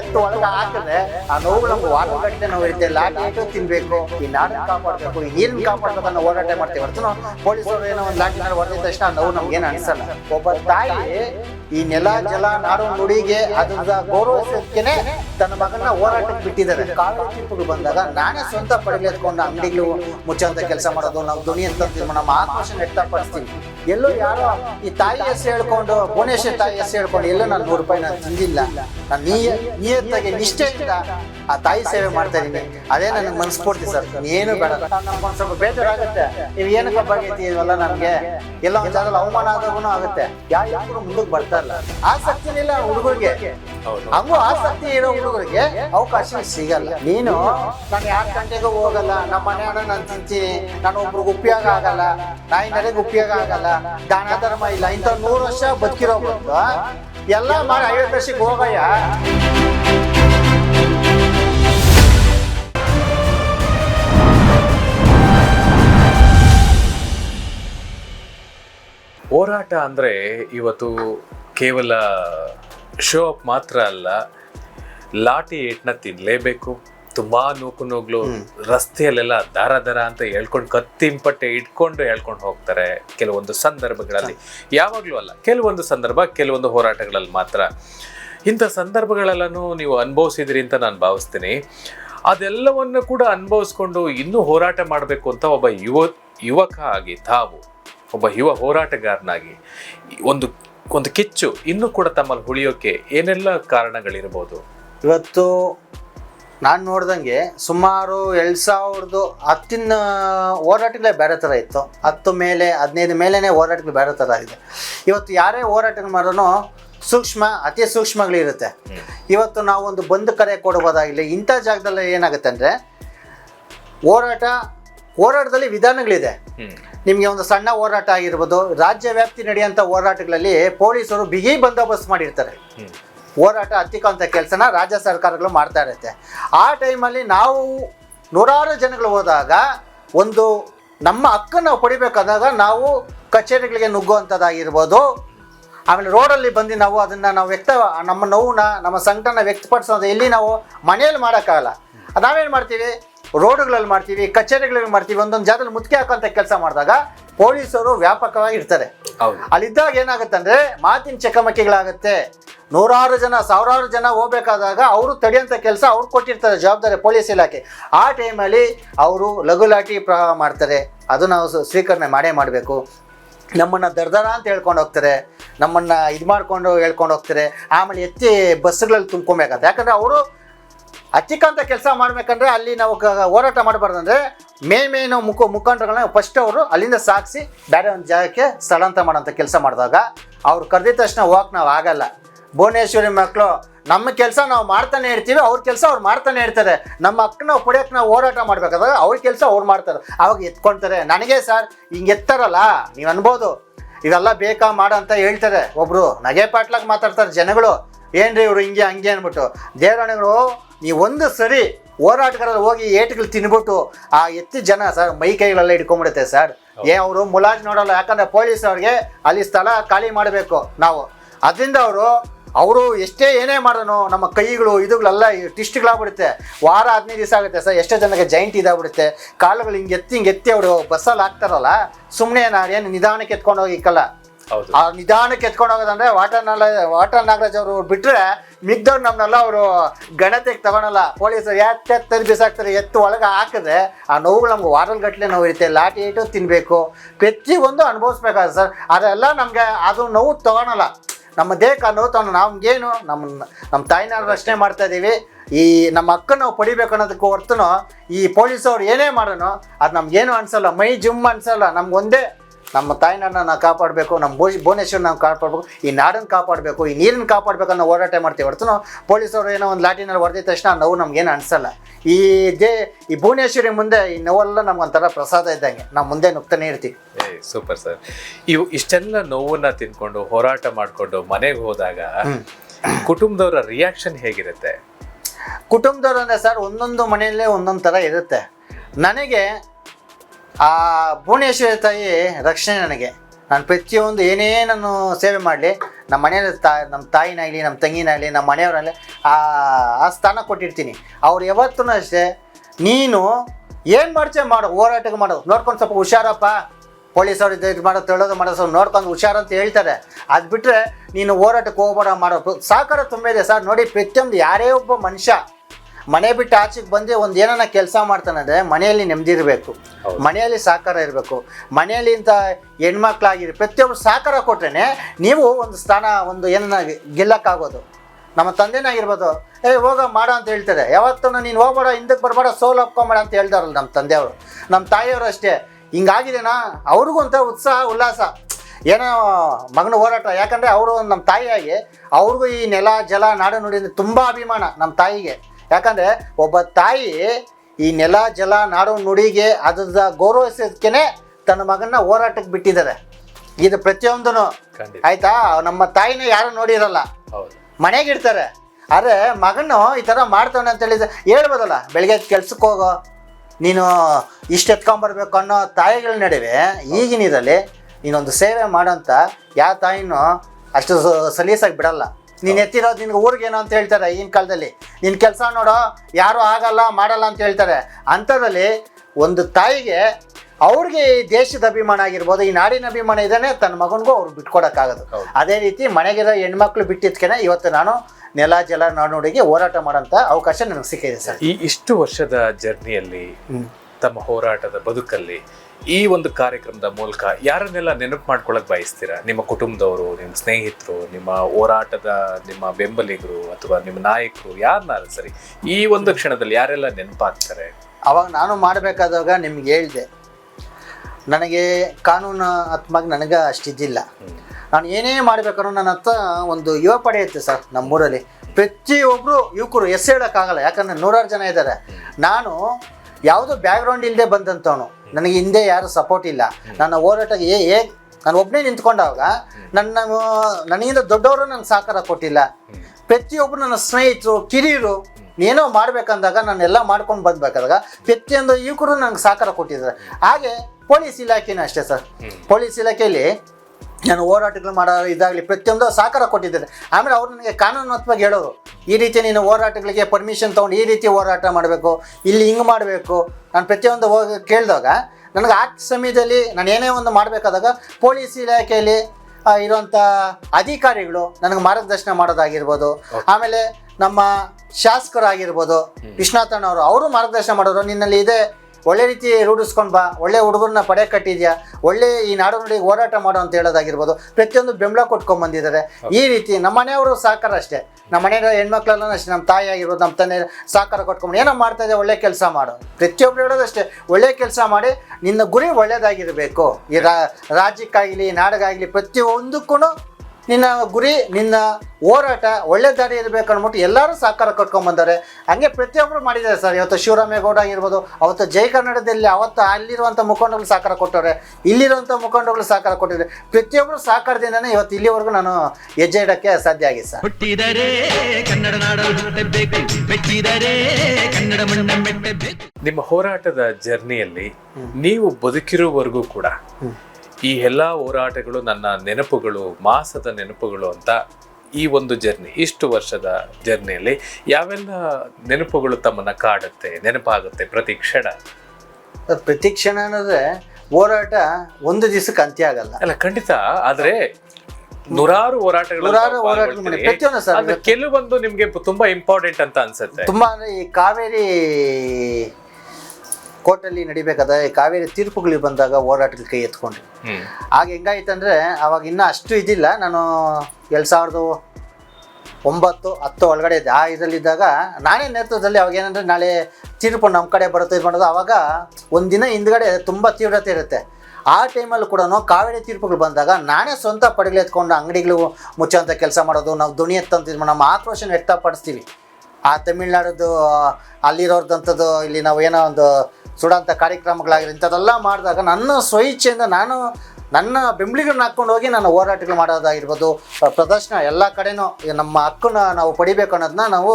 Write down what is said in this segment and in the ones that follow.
ಎತ್ತು ಒಳಗೆ ಹಾಕಿದ್ರೆ ಆ ನೋವು ನಮ್ಗೆ ವಾರಗಟ್ಟಲೆ ನೋವು ಇರುತ್ತೆ ಲಾಠಿ ತಿನ್ಬೇಕು? ಈ ನಾಡನ್ನ ಹೋರಾಟ ಮಾಡ್ತೀವಿ. ಹೊರತು ಪೊಲೀಸರು ಏನೋ ಒಂದು ಲಾಠಿ ಮೇಲೆ ಹೊಡೆದ ತಕ್ಷಣ ನೋವು ನಮ್ಗೇನು ಅನ್ಸಲ್ಲ. ಒಬ್ಬ ತಾಯಿ ಈ ನೆಲ, ಜಲ, ನಾಡು ನುಡಿಗೆ ಅದನ್ನ ಗೌರವಿಸೋದಕ್ಕೆ ತನ್ನ ಮಗನ ಹೋರಾಟಕ್ಕೆ ಬಿಟ್ಟಿದ್ದಾರೆ. ಕಾವೇರಿ ತೀರ್ಪುಗಳು ಬಂದಾಗ ನಾನೇ ಸ್ವಂತ ಪಡೆಯಲೆತ್ಕೊಂಡು ಅಂಗಡಿಗಳು ಮುಚ್ಚಂತ ಕೆಲಸ ಮಾಡೋದು, ನಾವು ಧ್ವನಿ ಅಂತ ನಮ್ಮ ಆಕ್ರೋಶ ವ್ಯಕ್ತಪಡಿಸ್ತೀವಿ. ಎಲ್ಲೋ ಯಾರೋ ಈ ತಾಯಿ ಹೆಸರು ಹೇಳ್ಕೊಂಡು, ಭುವನೇಶ್ವರ ತಾಯಿ ಹೆಸರು ಹೇಳ್ಕೊಂಡು, ಎಲ್ಲೋ ನಾನು ನೂರು ರೂಪಾಯಿ ನಾನು ತಿಂದಿಲ್ಲ. ನಾನು ನೀಯ, ನಿಯತ್ತಾಗಿ ನಿಷ್ಠೆಯಿಂದ ಆ ತಾಯಿ ಸೇವೆ ಮಾಡ್ತಾ ಇದೀನಿ ಅದೇ ನನಗೆ ಮನಸ್ಫೂರ್ತಿ ಸರ್. ಏನು ಬೇಡ. ಸ್ವಲ್ಪ ಬೇಜಾರಾಗುತ್ತೆ ನೀವು ಏನಕ್ಕೆ ಹಬ್ಬಾಗೈತಿ ಇವೆಲ್ಲ ನಮ್ಗೆ? ಎಲ್ಲ ಒಂದ್ ಜಾಗದಲ್ಲಿ ಅವಮಾನ ಆದಾಗೂ ಆಗುತ್ತೆ. ಯಾರು ಮುಂದಕ್ಕೆ ಬರ್ತಾ ಇಲ್ಲ. ಆಸಕ್ತಿ ಇಲ್ಲ ಹುಡುಗರಿಗೆ. ಹೌದು. ಹಂಗೂ ಆಸಕ್ತಿ ಇರೋ ಹುಡುಗರಿಗೆ ಅವಕಾಶ ಸಿಗಲ್ಲ. ನೀನು ನಾನು ಯಾರ ಗಂಟೆಗೂ ಹೋಗಲ್ಲ. ನಮ್ಮ ಮನೆ ಹಣ ನಾನು ತಿಂತೀನಿ. ನಾನು ಒಬ್ರಿಗೆ ಉಪಯೋಗ ಆಗಲ್ಲ. ನಾಯಿ ನಡೆಗೆ ಉಪಯೋಗ ಆಗಲ್ಲ. ದಾನ ಧರ್ಮ ಇಲ್ಲ. ಇಂಥ ನೂರು ವರ್ಷ ಬದುಕಿರೋ ಬಂದು ಎಲ್ಲ ಮಾಡಿ ಐವತ್ತು ವರ್ಷಕ್ಕೆ ಹೋಗಯ್ಯ. ಹೋರಾಟ ಅಂದರೆ ಇವತ್ತು ಕೇವಲ ಶೋ ಅಪ್ ಮಾತ್ರ ಅಲ್ಲ ಲಾಠಿ ಏಟ್ನ ತಿನ್ನಲೇಬೇಕು ತುಂಬಾ ನೂಕು ನುಗ್ಲು ರಸ್ತೆಯಲ್ಲೆಲ್ಲ ದಾರ ದರ ಅಂತ ಹೇಳ್ಕೊಂಡು ಕತ್ತಿಂಪಟ್ಟೆ ಇಟ್ಕೊಂಡು ಹೇಳ್ಕೊಂಡು ಹೋಗ್ತಾರೆ ಕೆಲವೊಂದು ಸಂದರ್ಭಗಳಲ್ಲಿ. ಯಾವಾಗಲೂ ಅಲ್ಲ ಕೆಲವೊಂದು ಸಂದರ್ಭ ಕೆಲವೊಂದು ಹೋರಾಟಗಳಲ್ಲಿ ಮಾತ್ರ. ಇಂಥ ಸಂದರ್ಭಗಳೆಲ್ಲನೂ ನೀವು ಅನುಭವಿಸಿದ್ರಿ ಅಂತ ನಾನು ಭಾವಿಸ್ತೀನಿ. ಅದೆಲ್ಲವನ್ನು ಕೂಡ ಅನುಭವಿಸ್ಕೊಂಡು ಇನ್ನೂ ಹೋರಾಟ ಮಾಡಬೇಕು ಅಂತ ಒಬ್ಬ ಯುವ ಯುವಕ ಆಗಿ ತಾವು ಒಬ್ಬ ಯುವ ಹೋರಾಟಗಾರನಾಗಿ ಒಂದು ಒಂದು ಕಿಚ್ಚು ಇನ್ನೂ ಕೂಡ ತಮ್ಮಲ್ಲಿ ಉಳಿಯೋಕೆ ಏನೆಲ್ಲ ಕಾರಣಗಳಿರ್ಬೋದು? ಇವತ್ತು ನಾನು ನೋಡ್ದಂಗೆ ಸುಮಾರು ಎರಡು ಸಾವಿರದ ಹತ್ತಿನ ಹೋರಾಟಗಳೇ ಬೇರೆ ಥರ ಇತ್ತು. ಹತ್ತು ಮೇಲೆ ಹದಿನೈದು ಮೇಲೇ ಹೋರಾಟಗಳು ಬೇರೆ ಥರ ಇದೆ ಇವತ್ತು ಯಾರೇ ಹೋರಾಟ ಮಾಡೋನು ಸೂಕ್ಷ್ಮ ಅತಿ ಸೂಕ್ಷ್ಮಗಳಿರುತ್ತೆ. ಇವತ್ತು ನಾವು ಒಂದು ಬಂದು ಕರೆ ಕೊಡ್ಬೋದಾಗಿಲ್ಲ ಇಂಥ ಜಾಗದಲ್ಲಿ ಏನಾಗುತ್ತೆ ಅಂದರೆ ಹೋರಾಟ ಹೋರಾಟದಲ್ಲಿ ವಿಧಾನಗಳಿದೆ. ನಿಮಗೆ ಒಂದು ಸಣ್ಣ ಹೋರಾಟ ಆಗಿರ್ಬೋದು ರಾಜ್ಯ ವ್ಯಾಪ್ತಿ ನಡೆಯುವಂಥ ಹೋರಾಟಗಳಲ್ಲಿ ಪೊಲೀಸರು ಬಿಗಿ ಬಂದೋಬಸ್ತ್ ಮಾಡಿರ್ತಾರೆ. ಹೋರಾಟ ಹತ್ತಿಕ್ಕಂಥ ಕೆಲಸನ ರಾಜ್ಯ ಸರ್ಕಾರಗಳು ಮಾಡ್ತಾ ಇರುತ್ತೆ. ಆ ಟೈಮಲ್ಲಿ ನಾವು ನೂರಾರು ಜನಗಳು ಹೋದಾಗ ಒಂದು ನಮ್ಮ ಹಕ್ಕನ್ನು ನಾವು ಪಡಿಬೇಕಾದಾಗ ನಾವು ಕಚೇರಿಗಳಿಗೆ ನುಗ್ಗುವಂಥದ್ದಾಗಿರ್ಬೋದು. ಆಮೇಲೆ ರೋಡಲ್ಲಿ ಬಂದು ನಾವು ಅದನ್ನು ನಾವು ವ್ಯಕ್ತ ನಮ್ಮ ನೋವನ್ನ ನಮ್ಮ ಸಂಕಟನ ವ್ಯಕ್ತಪಡಿಸೋದು ಎಲ್ಲಿ ನಾವು ಮನೆಯಲ್ಲಿ ಮಾಡೋಕ್ಕಾಗಲ್ಲ. ನಾವೇನು ಮಾಡ್ತೀವಿ? ರೋಡ್ಗಳಲ್ಲಿ ಮಾಡ್ತೀವಿ ಕಚೇರಿಗಳಲ್ಲಿ ಮಾಡ್ತೀವಿ ಒಂದೊಂದು ಜಾಗದಲ್ಲಿ ಮುತ್ತಿಗೆ ಹಾಕೋಂಥ ಕೆಲಸ ಮಾಡಿದಾಗ ಪೊಲೀಸರು ವ್ಯಾಪಕವಾಗಿ ಇರ್ತಾರೆ ಹೌದು. ಅಲ್ಲಿದ್ದಾಗ ಏನಾಗುತ್ತೆ ಅಂದ್ರೆ ಮಾತಿನ ಚಕಮಕಿಗಳಾಗುತ್ತೆ. ನೂರಾರು ಜನ ಸಾವಿರಾರು ಜನ ಹೋಗ್ಬೇಕಾದಾಗ ಅವರು ತಡೆಯೋಂಥ ಕೆಲಸ ಅವ್ರು ಕೊಟ್ಟಿರ್ತಾರೆ ಜವಾಬ್ದಾರಿ ಪೊಲೀಸ್ ಇಲಾಖೆ. ಆ ಟೈಮಲ್ಲಿ ಅವರು ಲಘುಲಾಟಿ ಪ್ರವಾಹ ಮಾಡ್ತಾರೆ. ಅದು ನಾವು ಸ್ವೀಕರಣೆ ಮಾಡೇ ಮಾಡಬೇಕು. ನಮ್ಮನ್ನು ದರ್ದರ ಅಂತ ಹೇಳ್ಕೊಂಡು ಹೋಗ್ತಾರೆ. ನಮ್ಮನ್ನು ಇದು ಮಾಡ್ಕೊಂಡು ಹೇಳ್ಕೊಂಡು ಹೋಗ್ತಾರೆ. ಆಮೇಲೆ ಎತ್ತಿ ಬಸ್ಗಳಲ್ಲಿ ತುಂಬ್ಕೊಬೇಕಾಗುತ್ತೆ. ಯಾಕಂದರೆ ಅವರು ಅಚ್ಚಿಕಂತ ಕೆಲಸ ಮಾಡ್ಬೇಕಂದ್ರೆ ಅಲ್ಲಿ ನಾವು ಹೋರಾಟ ಮಾಡಬಾರ್ದಂದ್ರೆ ಮೇ ಮೇನು ಮುಖ ಮುಖಂಡರುಗಳನ್ನ ಫಸ್ಟ್ ಅವರು ಅಲ್ಲಿಂದ ಸಾಗಿಸಿ ಬೇರೆ ಒಂದು ಜಾಗಕ್ಕೆ ಸ್ಥಳಾಂತರ ಮಾಡೋಂಥ ಕೆಲಸ ಮಾಡಿದಾಗ ಅವ್ರು ಕರೆದಿದ ತಕ್ಷಣ ಹೋಗಕ್ಕೆ ನಾವು ಆಗಲ್ಲ. ಭುವನೇಶ್ವರಿ ಮಕ್ಕಳು ನಮ್ಮ ಕೆಲಸ ನಾವು ಮಾಡ್ತಾನೆ ಇರ್ತೀವಿ, ಅವ್ರ ಕೆಲಸ ಅವ್ರು ಮಾಡ್ತಾನೆ ಇರ್ತಾರೆ. ನಮ್ಮ ಅಕ್ಕನ ನಾವು ನಾವು ಹೋರಾಟ ಮಾಡಬೇಕಾದಾಗ ಅವ್ರ ಕೆಲಸ ಅವ್ರು ಮಾಡ್ತಾರೆ. ಅವಾಗ ಎತ್ಕೊಳ್ತಾರೆ ನನಗೆ ಸರ್, ಹಿಂಗೆ ಎತ್ತಾರಲ್ಲ, ನೀವು ಅನ್ಬೋದು. ಇದೆಲ್ಲ ಬೇಕಾ ಮಾಡ ಅಂತ ಹೇಳ್ತಾರೆ. ಒಬ್ರು ನಗೆ ಪಾಟ್ಲಾಗ ಮಾತಾಡ್ತಾರೆ ಜನಗಳು. ಏನ್ರಿ ಇವರು ಹಿಂಗೆ ಹಂಗೆ ಅಂದ್ಬಿಟ್ಟು. ದೇವರಾಣಿಗಳು ನೀವು ಒಂದು ಸರಿ ಹೋರಾಟಗಾರರು ಹೋಗಿ ಏಟುಗಳು ತಿನ್ಬಿಟ್ಟು ಆ ಎತ್ತಿ ಜನ ಸರ್ ಮೈ ಕೈಗಳೆಲ್ಲ ಇಟ್ಕೊಂಡ್ಬಿಡುತ್ತೆ ಸರ್. ಏ ಅವರು ಮುಲಾಜ್ ನೋಡಲ್ಲ ಯಾಕಂದ್ರೆ ಪೊಲೀಸ್ ಅವ್ರಿಗೆ ಅಲ್ಲಿ ಸ್ಥಳ ಖಾಲಿ ಮಾಡಬೇಕು ನಾವು. ಅದರಿಂದ ಅವರು ಅವರು ಎಷ್ಟೇ ಏನೇ ಮಾಡೋನು ನಮ್ಮ ಕೈಗಳು ಇದುಗಳೆಲ್ಲ ಟಿಸ್ಟ್ಗಳಾಗ್ಬಿಡುತ್ತೆ. ವಾರ ಹದಿನೈದು ದಿವಸ ಆಗುತ್ತೆ ಸರ್ ಎಷ್ಟೋ ಜನಕ್ಕೆ ಜೈಂಟ್ ಇದಾಗ್ಬಿಡುತ್ತೆ. ಕಾಲುಗಳು ಹಿಂಗೆ ಎತ್ತಿ ಹಿಂಗೆ ಎತ್ತಿ ಅವರು ಬಸ್ಸಲ್ಲಿ ಹಾಕ್ತಾರಲ್ಲ ಸುಮ್ಮನೆ ನಾನು ಏನು ನಿಧಾನಕ್ಕೆ ಎತ್ಕೊಂಡು ಹೋಗಿ ಇಕ್ಕಲ್ಲ. ಹೌದು ಆ ನಿಧಾನಕ್ಕೆ ಎತ್ಕೊಂಡು ಹೋಗೋದಂದ್ರೆ ವಾಟರ್ ವಾಟರ್ ನಾಗರಾಜ್ ಅವರು ಬಿಟ್ರೆ ಮಿಗ್ದವ್ರು ನಮ್ಮನ್ನೆಲ್ಲ ಅವರು ಗಣತೆಗೆ ತಗೊಳಲ್ಲ. ಪೊಲೀಸ್ ಎತ್ತಲ್ಲಿ ಬಿಸಾಕ್ತಾರೆ, ಎತ್ತು ಒಳಗೆ ಹಾಕಿದ್ರೆ ಆ ನೋವುಗಳು ನಮ್ಗೆ ವಾರಲ್ ಗಟ್ಟಲೆ ನೋವು ಇರುತ್ತೆ, ಲಾಟಿ ಇಟ್ಟು ತಿನ್ನಬೇಕು ಪ್ರತಿಯೊಂದು ಅನುಭವಿಸ್ಬೇಕಾದ್ರೆ ಸರ್. ಅದೆಲ್ಲ ನಮಗೆ ಅದು ನೋವು ತಗೊಳಲ್ಲ. ನಮ್ಮ ದೇಹಕ್ಕೆ ನೋವು ತಗೊಂಡು ನಮ್ಗೇನು ನಮ್ಮ ನಮ್ಮ ತಾಯಿನಾರು ರಕ್ಷಣೆ ಮಾಡ್ತಾ ಇದ್ದೀವಿ ಈ ನಮ್ಮ ಅಕ್ಕನ ನಾವು ಪಡಿಬೇಕು ಅನ್ನೋದಕ್ಕೆ ಹೊರ್ತುನು ಈ ಪೊಲೀಸವ್ರು ಏನೇ ಮಾಡೋಣ ಅದು ನಮ್ಗೇನು ಅನ್ಸಲ್ಲ. ಮೈ ಜುಮ್ ಅನ್ಸಲ್ಲ. ಒಂದೇ ನಮ್ಮ ತಾಯಿನಾಡನ್ನ ನಾವು ಕಾಪಾಡಬೇಕು ನಮ್ಮ ಭೂ ಭುವನೇಶ್ವರ ನಾವು ಕಾಪಾಡಬೇಕು ಈ ನಾಡನ್ನು ಕಾಪಾಡಬೇಕು ಈ ನೀರನ್ನು ಕಾಪಾಡಬೇಕು ಅನ್ನೋ ಹೋರಾಟ ಮಾಡ್ತೀವಿ. ಹೊರತು ನಾವು ಪೊಲೀಸರು ಏನೋ ಒಂದು ಲಾಟಿನಲ್ಲಿ ಹೊಡೆದಿದ ತಕ್ಷಣ ನೋವು ನಮಗೇನು ಅನಿಸಲ್ಲ. ಈ ದೇ ಈ ಭುವನೇಶ್ವರಿ ಮುಂದೆ ಈ ನೋವೆಲ್ಲ ನಮ್ಗೊಂಥರ ಪ್ರಸಾದ ಇದ್ದಂಗೆ. ನಾವು ಮುಂದೆ ನುಗ್ತಾನೆ ಇರ್ತೀವಿ. Super sir. ಇವು ಇಷ್ಟೆಲ್ಲ ನೋವನ್ನ ತಿನ್ಕೊಂಡು ಹೋರಾಟ ಮಾಡಿಕೊಂಡು ಮನೆಗೆ ಹೋದಾಗ ಕುಟುಂಬದವರ ರಿಯಾಕ್ಷನ್ ಹೇಗಿರುತ್ತೆ? ಕುಟುಂಬದವ್ರು ಅಂದರೆ ಸರ್ ಒಂದೊಂದು ಮನೆಯಲ್ಲೇ ಒಂದೊಂದು ಥರ ಇರುತ್ತೆ. ನನಗೆ ಆ ಭುವನೇಶ್ವರಿ ತಾಯಿ ರಕ್ಷಣೆ ನನಗೆ. ನಾನು ಪ್ರತಿಯೊಂದು ಏನೇ ನಾನು ಸೇವೆ ಮಾಡಲಿ, ನಮ್ಮ ಮನೆಯಲ್ಲಿ ತಾ, ನಮ್ಮ ತಾಯಿನಾಗಲಿ, ನಮ್ಮ ತಂಗಿನಾಗಲಿ, ನಮ್ಮ ಮನೆಯವರಲ್ಲಿ ಆ ಆ ಸ್ಥಾನ ಕೊಟ್ಟಿರ್ತೀನಿ. ಅವ್ರು ಯಾವತ್ತೂ ಅಷ್ಟೇ, ನೀನು ಏನು ಮಾಡ್ತೀಯ ಮಾಡು, ಹೋರಾಟಕ್ಕೆ ಮಾಡೋದು ನೋಡ್ಕೊಂಡು ಸ್ವಲ್ಪ ಹುಷಾರಪ್ಪ. ಪೊಲೀಸವ್ರು ಇದು ಇದು ಮಾಡೋದು, ಹೇಳೋದು ಮಾಡೋದು, ಸ್ವಲ್ಪ ನೋಡ್ಕೊಂಡು ಹುಷಾರು ಅಂತ ಹೇಳ್ತಾರೆ. ಅದು ಬಿಟ್ಟರೆ ನೀನು ಹೋರಾಟಕ್ಕೆ ಹೋಗ್ಬೇಡ, ಮಾಡೋ. ಸಾಕಾರ ತುಂಬ ಇದೆ ಸರ್. ನೋಡಿ, ಪ್ರತಿಯೊಂದು ಯಾರೇ ಒಬ್ಬ ಮನುಷ್ಯ ಮನೆ ಬಿಟ್ಟು ಆಚೆಗೆ ಬಂದು ಒಂದು ಏನನ್ನ ಕೆಲಸ ಮಾಡ್ತಾನಂದರೆ ಮನೆಯಲ್ಲಿ ನೆಮ್ಮದಿ ಇರಬೇಕು. ಮನೆಯಲ್ಲಿ ಸಹಕಾರ ಇರಬೇಕು. ಮನೆಯಲ್ಲಿ ಇಂಥ ಹೆಣ್ಮಕ್ಳಾಗಿರಿ ಪ್ರತಿಯೊಬ್ಬರು ಸಹಕಾರ ಕೊಟ್ರೇ ನೀವು ಒಂದು ಸ್ಥಾನ ಒಂದು ಏನನ್ನ ಗೆಲ್ಲಕ್ಕಾಗೋದು. ನಮ್ಮ ತಂದೆನಾಗಿರ್ಬೋದು ಏ ಹೋಗ ಮಾಡ ಅಂತ ಹೇಳ್ತಾರೆ. ಯಾವತ್ತೂ ನೀನು ಹೋಗ್ಬೇಡ ಹಿಂದಕ್ಕೆ ಬರಬೇಡ ಸೋಲ್ ಒಪ್ಕೊಂಬೇಡ ಅಂತ ಹೇಳ್ತಾರಲ್ಲ ನಮ್ಮ ತಂದೆಯವರು. ನಮ್ಮ ತಾಯಿಯವರು ಅಷ್ಟೇ. ಹಿಂಗಾಗಿದೆನಾ? ಅವ್ರಿಗೂ ಅಂತ ಉತ್ಸಾಹ ಉಲ್ಲಾಸ. ಏನೋ ಮಗನ ಹೋರಾಟ. ಯಾಕಂದರೆ ಅವರು ನಮ್ಮ ತಾಯಿಯಾಗಿ ಅವ್ರಿಗೂ ಈ ನೆಲ ಜಲ ನಾಡು ನುಡಿ ತುಂಬ ಅಭಿಮಾನ ನಮ್ಮ ತಾಯಿಗೆ. ಯಾಕಂದರೆ ಒಬ್ಬ ತಾಯಿ ಈ ನೆಲ ಜಲ ನಾಡು ನುಡಿಗೆ ಅದರ ಗೌರವಿಸೋದಕ್ಕೆ ತನ್ನ ಮಗನ ಹೋರಾಟಕ್ಕೆ ಬಿಟ್ಟಿದ್ದಾರೆ. ಇದು ಪ್ರತಿಯೊಂದೂ ಆಯ್ತಾ? ನಮ್ಮ ತಾಯಿನ ಯಾರು ನೋಡಿರಲ್ಲ. ಮನೆಗೆ ಇಡ್ತಾರೆ. ಆದರೆ ಮಗನು ಈ ಥರ ಮಾಡ್ತಾನೆ ಅಂತ ಹೇಳಿದ್ರೆ ಹೇಳ್ಬೋದಲ್ಲ ಬೆಳಗ್ಗೆ ಕೆಲ್ಸಕ್ಕೆ ಹೋಗೋ ನೀನು ಇಷ್ಟು ಎತ್ಕೊಂಬರ್ಬೇಕು ಅನ್ನೋ ತಾಯಿಗಳ ನಡುವೆ ಈಗಿನ ಇದರಲ್ಲಿ ನೀನೊಂದು ಸೇವೆ ಮಾಡೋಂಥ ಯಾವ ತಾಯಿನೂ ಅಷ್ಟು ಸಲೀಸಾಗಿ ಬಿಡಲ್ಲ. ನೀನು ಎತ್ತಿರೋದು ನಿನ್ಗೆ ಊರಿಗೇನೋ ಅಂತ ಹೇಳ್ತಾರೆ ಈಗಿನ ಕಾಲದಲ್ಲಿ. ನಿನ್ನ ಕೆಲಸ ನೋಡೋ ಯಾರು ಆಗಲ್ಲ ಮಾಡಲ್ಲ ಅಂತ ಹೇಳ್ತಾರೆ. ಅಂಥದ್ರಲ್ಲಿ ಒಂದು ತಾಯಿಗೆ ಅವ್ರಿಗೆ ಈ ದೇಶದ ಅಭಿಮಾನ ಆಗಿರ್ಬೋದು ಈ ನಾಡಿನ ಅಭಿಮಾನ ಇದ್ದಾನೆ ತನ್ನ ಮಗನಿಗೂ ಅವ್ರು ಬಿಟ್ಕೊಡೋಕ್ಕಾಗೋದು. ಅದೇ ರೀತಿ ಮನೆಗಿರೋ ಹೆಣ್ಮಕ್ಳು ಬಿಟ್ಟಿದ್ಕೆನೆ ಇವತ್ತು ನಾನು ನೆಲ ಜಲ ನಾಡೋಡಿಗೆ ಹೋರಾಟ ಮಾಡೋಂಥ ಅವಕಾಶ ನನಗೆ ಸಿಕ್ಕಿದೆ ಸರ್. ಈ ಇಷ್ಟು ವರ್ಷದ ಜರ್ನಿಯಲ್ಲಿ ತಮ್ಮ ಹೋರಾಟದ ಬದುಕಲ್ಲಿ ಈ ಒಂದು ಕಾರ್ಯಕ್ರಮದ ಮೂಲಕ ಯಾರನ್ನೆಲ್ಲ ನೆನಪು ಮಾಡ್ಕೊಳಕ್ ಬಯಸ್ತೀರಾ? ನಿಮ್ಮ ಕುಟುಂಬದವರು ನಿಮ್ಮ ಸ್ನೇಹಿತರು ನಿಮ್ಮ ಹೋರಾಟದ ನಿಮ್ಮ ಬೆಂಬಲಿಗರು ಅಥವಾ ನಿಮ್ಮ ನಾಯಕರು ಯಾರನ್ನಾರು ಸರಿ ಈ ಒಂದು ಕ್ಷಣದಲ್ಲಿ ಯಾರೆಲ್ಲ ನೆನಪಾಗ್ತಾರೆ? ಅವಾಗ ನಾನು ಮಾಡಬೇಕಾದಾಗ ನಿಮ್ಗೆ ಹೇಳಿದೆ. ನನಗೆ ಕಾನೂನು ಆತ್ಮಾಗಿ ನನಗೆ ಅಷ್ಟಿದ್ದಿಲ್ಲ. ನಾನು ಏನೇ ಮಾಡಬೇಕಾದ್ರೂ ನನ್ನ ಹತ್ರ ಒಂದು ಯುವ ಪಡೆ ಇತ್ತು ಸರ್ ನಮ್ಮೂರಲ್ಲಿ. ಪ್ರತಿಯೊಬ್ಬರು ಯುವಕರು ಎಸ್ ಹೇಳೋಕ್ಕಾಗಲ್ಲ ಯಾಕಂದರೆ ನೂರಾರು ಜನ ಇದ್ದಾರೆ. ನಾನು ಯಾವುದೋ ಬ್ಯಾಕ್ಗ್ರೌಂಡ್ ಇಲ್ಲದೆ ಬಂದಂಥವನು. ನನಗೆ ಹಿಂದೆ ಯಾರು ಸಪೋರ್ಟ್ ಇಲ್ಲ. ನನ್ನ ಹೋರಾಟ ಏ ಹೇಗೆ ನಾನು ಒಬ್ಬನೇ ನಿಂತ್ಕೊಂಡಾಗ ನನ್ನ ನನಗಿಂತ ದೊಡ್ಡವರು ನನಗೆ ಸಹಕಾರ ಕೊಟ್ಟಿಲ್ಲ. ಪ್ರತಿಯೊಬ್ಬರು ನನ್ನ ಸ್ನೇಹಿತರು ಕಿರಿಯರು ಏನೋ ಮಾಡ್ಬೇಕಂದಾಗ ನಾನೆಲ್ಲ ಮಾಡ್ಕೊಂಡು ಬಂದ್ಬೇಕಾದಾಗ ಪ್ರತಿಯೊಂದು ಯುವಕರು ನನಗೆ ಸಹಕಾರ ಕೊಟ್ಟಿದ್ದಾರೆ. ಹಾಗೆ ಪೊಲೀಸ್ ಇಲಾಖೆನೂ ಅಷ್ಟೇ ಸರ್. ಪೊಲೀಸ್ ಇಲಾಖೆಯಲ್ಲಿ ನಾನು ಹೋರಾಟಗಳು ಮಾಡೋ ಇದಾಗಲಿ ಪ್ರತಿಯೊಂದು ಸಹಕಾರ ಕೊಟ್ಟಿದ್ದಾರೆ. ಆಮೇಲೆ ಅವ್ರು ನನಗೆ ಕಾನೂನಾತ್ಮಕ ಹೇಳೋರು ಈ ರೀತಿ ನೀನು ಹೋರಾಟಗಳಿಗೆ ಪರ್ಮಿಷನ್ ತೊಗೊಂಡು ಈ ರೀತಿ ಹೋರಾಟ ಮಾಡಬೇಕು ಇಲ್ಲಿ ಹಿಂಗೆ ಮಾಡಬೇಕು. ನಾನು ಪ್ರತಿಯೊಂದು ಹೋಗಿ ಕೇಳಿದಾಗ ನನಗೆ ಆ ಸಮಯದಲ್ಲಿ ನಾನು ಏನೇ ಒಂದು ಮಾಡಬೇಕಾದಾಗ ಪೊಲೀಸ್ ಇಲಾಖೆಯಲ್ಲಿ ಇರುವಂಥ ಅಧಿಕಾರಿಗಳು ನನಗೆ ಮಾರ್ಗದರ್ಶನ ಮಾಡೋದಾಗಿರ್ಬೋದು. ಆಮೇಲೆ ನಮ್ಮ ಶಾಸಕರಾಗಿರ್ಬೋದು ವಿಶ್ವನಾಥಣ್ಣವರು ಅವರು ಮಾರ್ಗದರ್ಶನ ಮಾಡೋರು ನಿನ್ನಲ್ಲಿ ಇದೆ ಒಳ್ಳೆ ರೀತಿ ರೂಢಿಸ್ಕೊಂಡು ಬಾ ಒಳ್ಳೆ ಹುಡುಗರನ್ನ ಪಡೆ ಕಟ್ಟಿದ್ಯಾ ಒಳ್ಳೆ ಈ ನಾಡು ನುಡಿ ಹೋರಾಟ ಮಾಡು ಅಂತ ಹೇಳೋದಾಗಿರ್ಬೋದು ಪ್ರತಿಯೊಂದು ಬೆಂಬಲ ಕೊಟ್ಕೊಂಡ್ ಬಂದಿದ್ದಾರೆ. ಈ ರೀತಿ ನಮ್ಮ ಮನೆಯವರು ಸಹಕಾರ ಅಷ್ಟೇ. ನಮ್ಮ ಮನೆಯ ಹೆಣ್ಮಕ್ಳೆಲ್ಲ ಅಷ್ಟೇ ನಮ್ಮ ತಾಯಿ ಆಗಿರ್ಬೋದು ನಮ್ಮ ತಂದೆ ಸಹಕಾರ ಕೊಟ್ಕೊಂಡು ಏನೋ ಮಾಡ್ತಾ ಇದೆ ಒಳ್ಳೆ ಕೆಲಸ ಮಾಡು. ಪ್ರತಿಯೊಬ್ಬರು ಹೇಳೋದಷ್ಟೇ ಒಳ್ಳೆ ಕೆಲಸ ಮಾಡಿ ನಿನ್ನ ಗುರಿ ಒಳ್ಳೆಯದಾಗಿರಬೇಕು ಈ ರಾಜ್ಯಕ್ಕಾಗಲಿ ನಾಡಿಗಾಗಲಿ ಪ್ರತಿಯೊಂದಕ್ಕೂ ನಿನ್ನ ಗುರಿ ನಿನ್ನ ಹೋರಾಟ ಒಳ್ಳೆ ದಾರಿ ಇರಬೇಕು ಅಂದ್ಬಿಟ್ಟು ಎಲ್ಲರೂ ಸಹಕಾರ ಕಟ್ಕೊಂಡ್ಬಂದಾರೆ ಹಂಗೆ ಪ್ರತಿಯೊಬ್ಬರು ಮಾಡಿದ್ದಾರೆ ಸರ್. ಇವತ್ತು ಶಿವರಾಮೇಗೌಡ ಆಗಿರ್ಬೋದು ಅವತ್ತು ಜೈ ಕನ್ನಡದಲ್ಲಿ ಅವತ್ತು ಅಲ್ಲಿರುವಂಥ ಮುಖಂಡಗಳು ಸಹಕಾರ ಕೊಟ್ಟವ್ರೆ ಇಲ್ಲಿರುವಂಥ ಮುಖಂಡಗಳು ಸಹಕಾರ ಕೊಟ್ಟಿದ್ದಾರೆ ಪ್ರತಿಯೊಬ್ಬರು ಸಹಕಾರದಿಂದನೇ ಇವತ್ತು ಇಲ್ಲಿವರೆಗೂ ನಾನು ಹೆಜ್ಜೆ ಇಡೋಕ್ಕೆ ಸಾಧ್ಯ ಆಗಿದೆ ಸರ್. ನಿಮ್ಮ ಹೋರಾಟದ ಜರ್ನಿಯಲ್ಲಿ ನೀವು ಬದುಕಿರುವವರೆಗೂ ಕೂಡ ಈ ಎಲ್ಲ ಹೋರಾಟಗಳು ನನ್ನ ನೆನಪುಗಳು ಮಾಸದ ನೆನಪುಗಳು ಅಂತ ಈ ಒಂದು ಜರ್ನಿ ಇಷ್ಟು ವರ್ಷದ ಜರ್ನಿಯಲ್ಲಿ ಯಾವೆಲ್ಲ ನೆನಪುಗಳು ತಮ್ಮನ್ನು ಕಾಡುತ್ತೆ ನೆನಪಾಗುತ್ತೆ ಪ್ರತಿ ಕ್ಷಣ? ಪ್ರತಿ ಕ್ಷಣ ಅನ್ನೋದ್ರೆ ಹೋರಾಟ ಒಂದು ದಿವಸಕ್ಕೆ ಅಂತ್ಯ ಆಗಲ್ಲ. ಅಲ್ಲ ಖಂಡಿತ. ಆದರೆ ನೂರಾರು ಹೋರಾಟಗಳು ನೂರಾರು ಹೋರಾಟಗಳು ಮಾಡಿ- ಪ್ರತಿಯೊಂದು ಸರ್ ಕೆಲವೊಂದು ನಿಮಗೆ ತುಂಬಾ ಇಂಪಾರ್ಟೆಂಟ್ ಅಂತ ಅನ್ಸುತ್ತೆ. ತುಂಬಾ ಅಂದ್ರೆ ಈ ಕಾವೇರಿ ಕೋರ್ಟಲ್ಲಿ ನಡಿಬೇಕಾದ್ರೆ ಈ ಕಾವೇರಿ ತೀರ್ಪುಗಳಿಗೆ ಬಂದಾಗ ಹೋರಾಟಕ್ಕೆ ಕೈ ಎತ್ಕೊಂಡ್ರಿ ಹ್ಮ್. ಆಗ ಹೆಂಗಾಯ್ತಂದ್ರೆ ಅವಾಗ ಇನ್ನೂ ಅಷ್ಟು ಇದಿಲ್ಲ. ನಾನು ಎರಡು ಸಾವಿರದ ಒಂಬತ್ತು ಹತ್ತು ಒಳಗಡೆ ಇದ್ದೆ. ಆ ಇದರಲ್ಲಿದ್ದಾಗ ನಾನೇ ನೇತೃತ್ವದಲ್ಲಿ ಅವಾಗ ಏನಂದರೆ ನಾಳೆ ತೀರ್ಪು ನಮ್ಮ ಕಡೆ ಬರುತ್ತೆ ಇದು ಮಾಡೋದು. ಆವಾಗ ಒಂದಿನ ಹಿಂದ್ಗಡೆ ತುಂಬ ತೀವ್ರತೆ ಇರುತ್ತೆ. ಆ ಟೈಮಲ್ಲಿ ಕೂಡ ಕಾವೇರಿ ತೀರ್ಪುಗಳು ಬಂದಾಗ ನಾನೇ ಸ್ವಂತ ಪಡೆಗಳು ಎತ್ಕೊಂಡು ಅಂಗಡಿಗಳು ಮುಚ್ಚೋಂಥ ಕೆಲಸ ಮಾಡೋದು ನಾವು ಧ್ವನಿ ಎತ್ತಂತ ಇದು ಮಾಡಿ ನಮ್ಮ ಆಕ್ರೋಶನ ವ್ಯಕ್ತಪಡಿಸ್ತೀವಿ ಆ ತಮಿಳ್ನಾಡದ್ದು ಅಲ್ಲಿರೋರ್ದಂಥದ್ದು ಇಲ್ಲಿ ನಾವು ಏನೋ ಒಂದು ಸುಡೋಂಥ ಕಾರ್ಯಕ್ರಮಗಳಾಗಿರೋ ಇಂಥದ್ದೆಲ್ಲ ಮಾಡಿದಾಗ ನನ್ನ ಸ್ವಇಚ್ಛೆಯಿಂದ ನಾನು ನನ್ನ ಬೆಂಬಲಿಗರನ್ನ ಹಾಕ್ಕೊಂಡು ಹೋಗಿ ನಾನು ಹೋರಾಟಗಳು ಮಾಡೋದಾಗಿರ್ಬೋದು ಪ್ರದರ್ಶನ ಎಲ್ಲ ಕಡೆನೂ ನಮ್ಮ ಹಕ್ಕನ್ನ ನಾವು ಪಡಿಬೇಕು ಅನ್ನೋದನ್ನ ನಾವು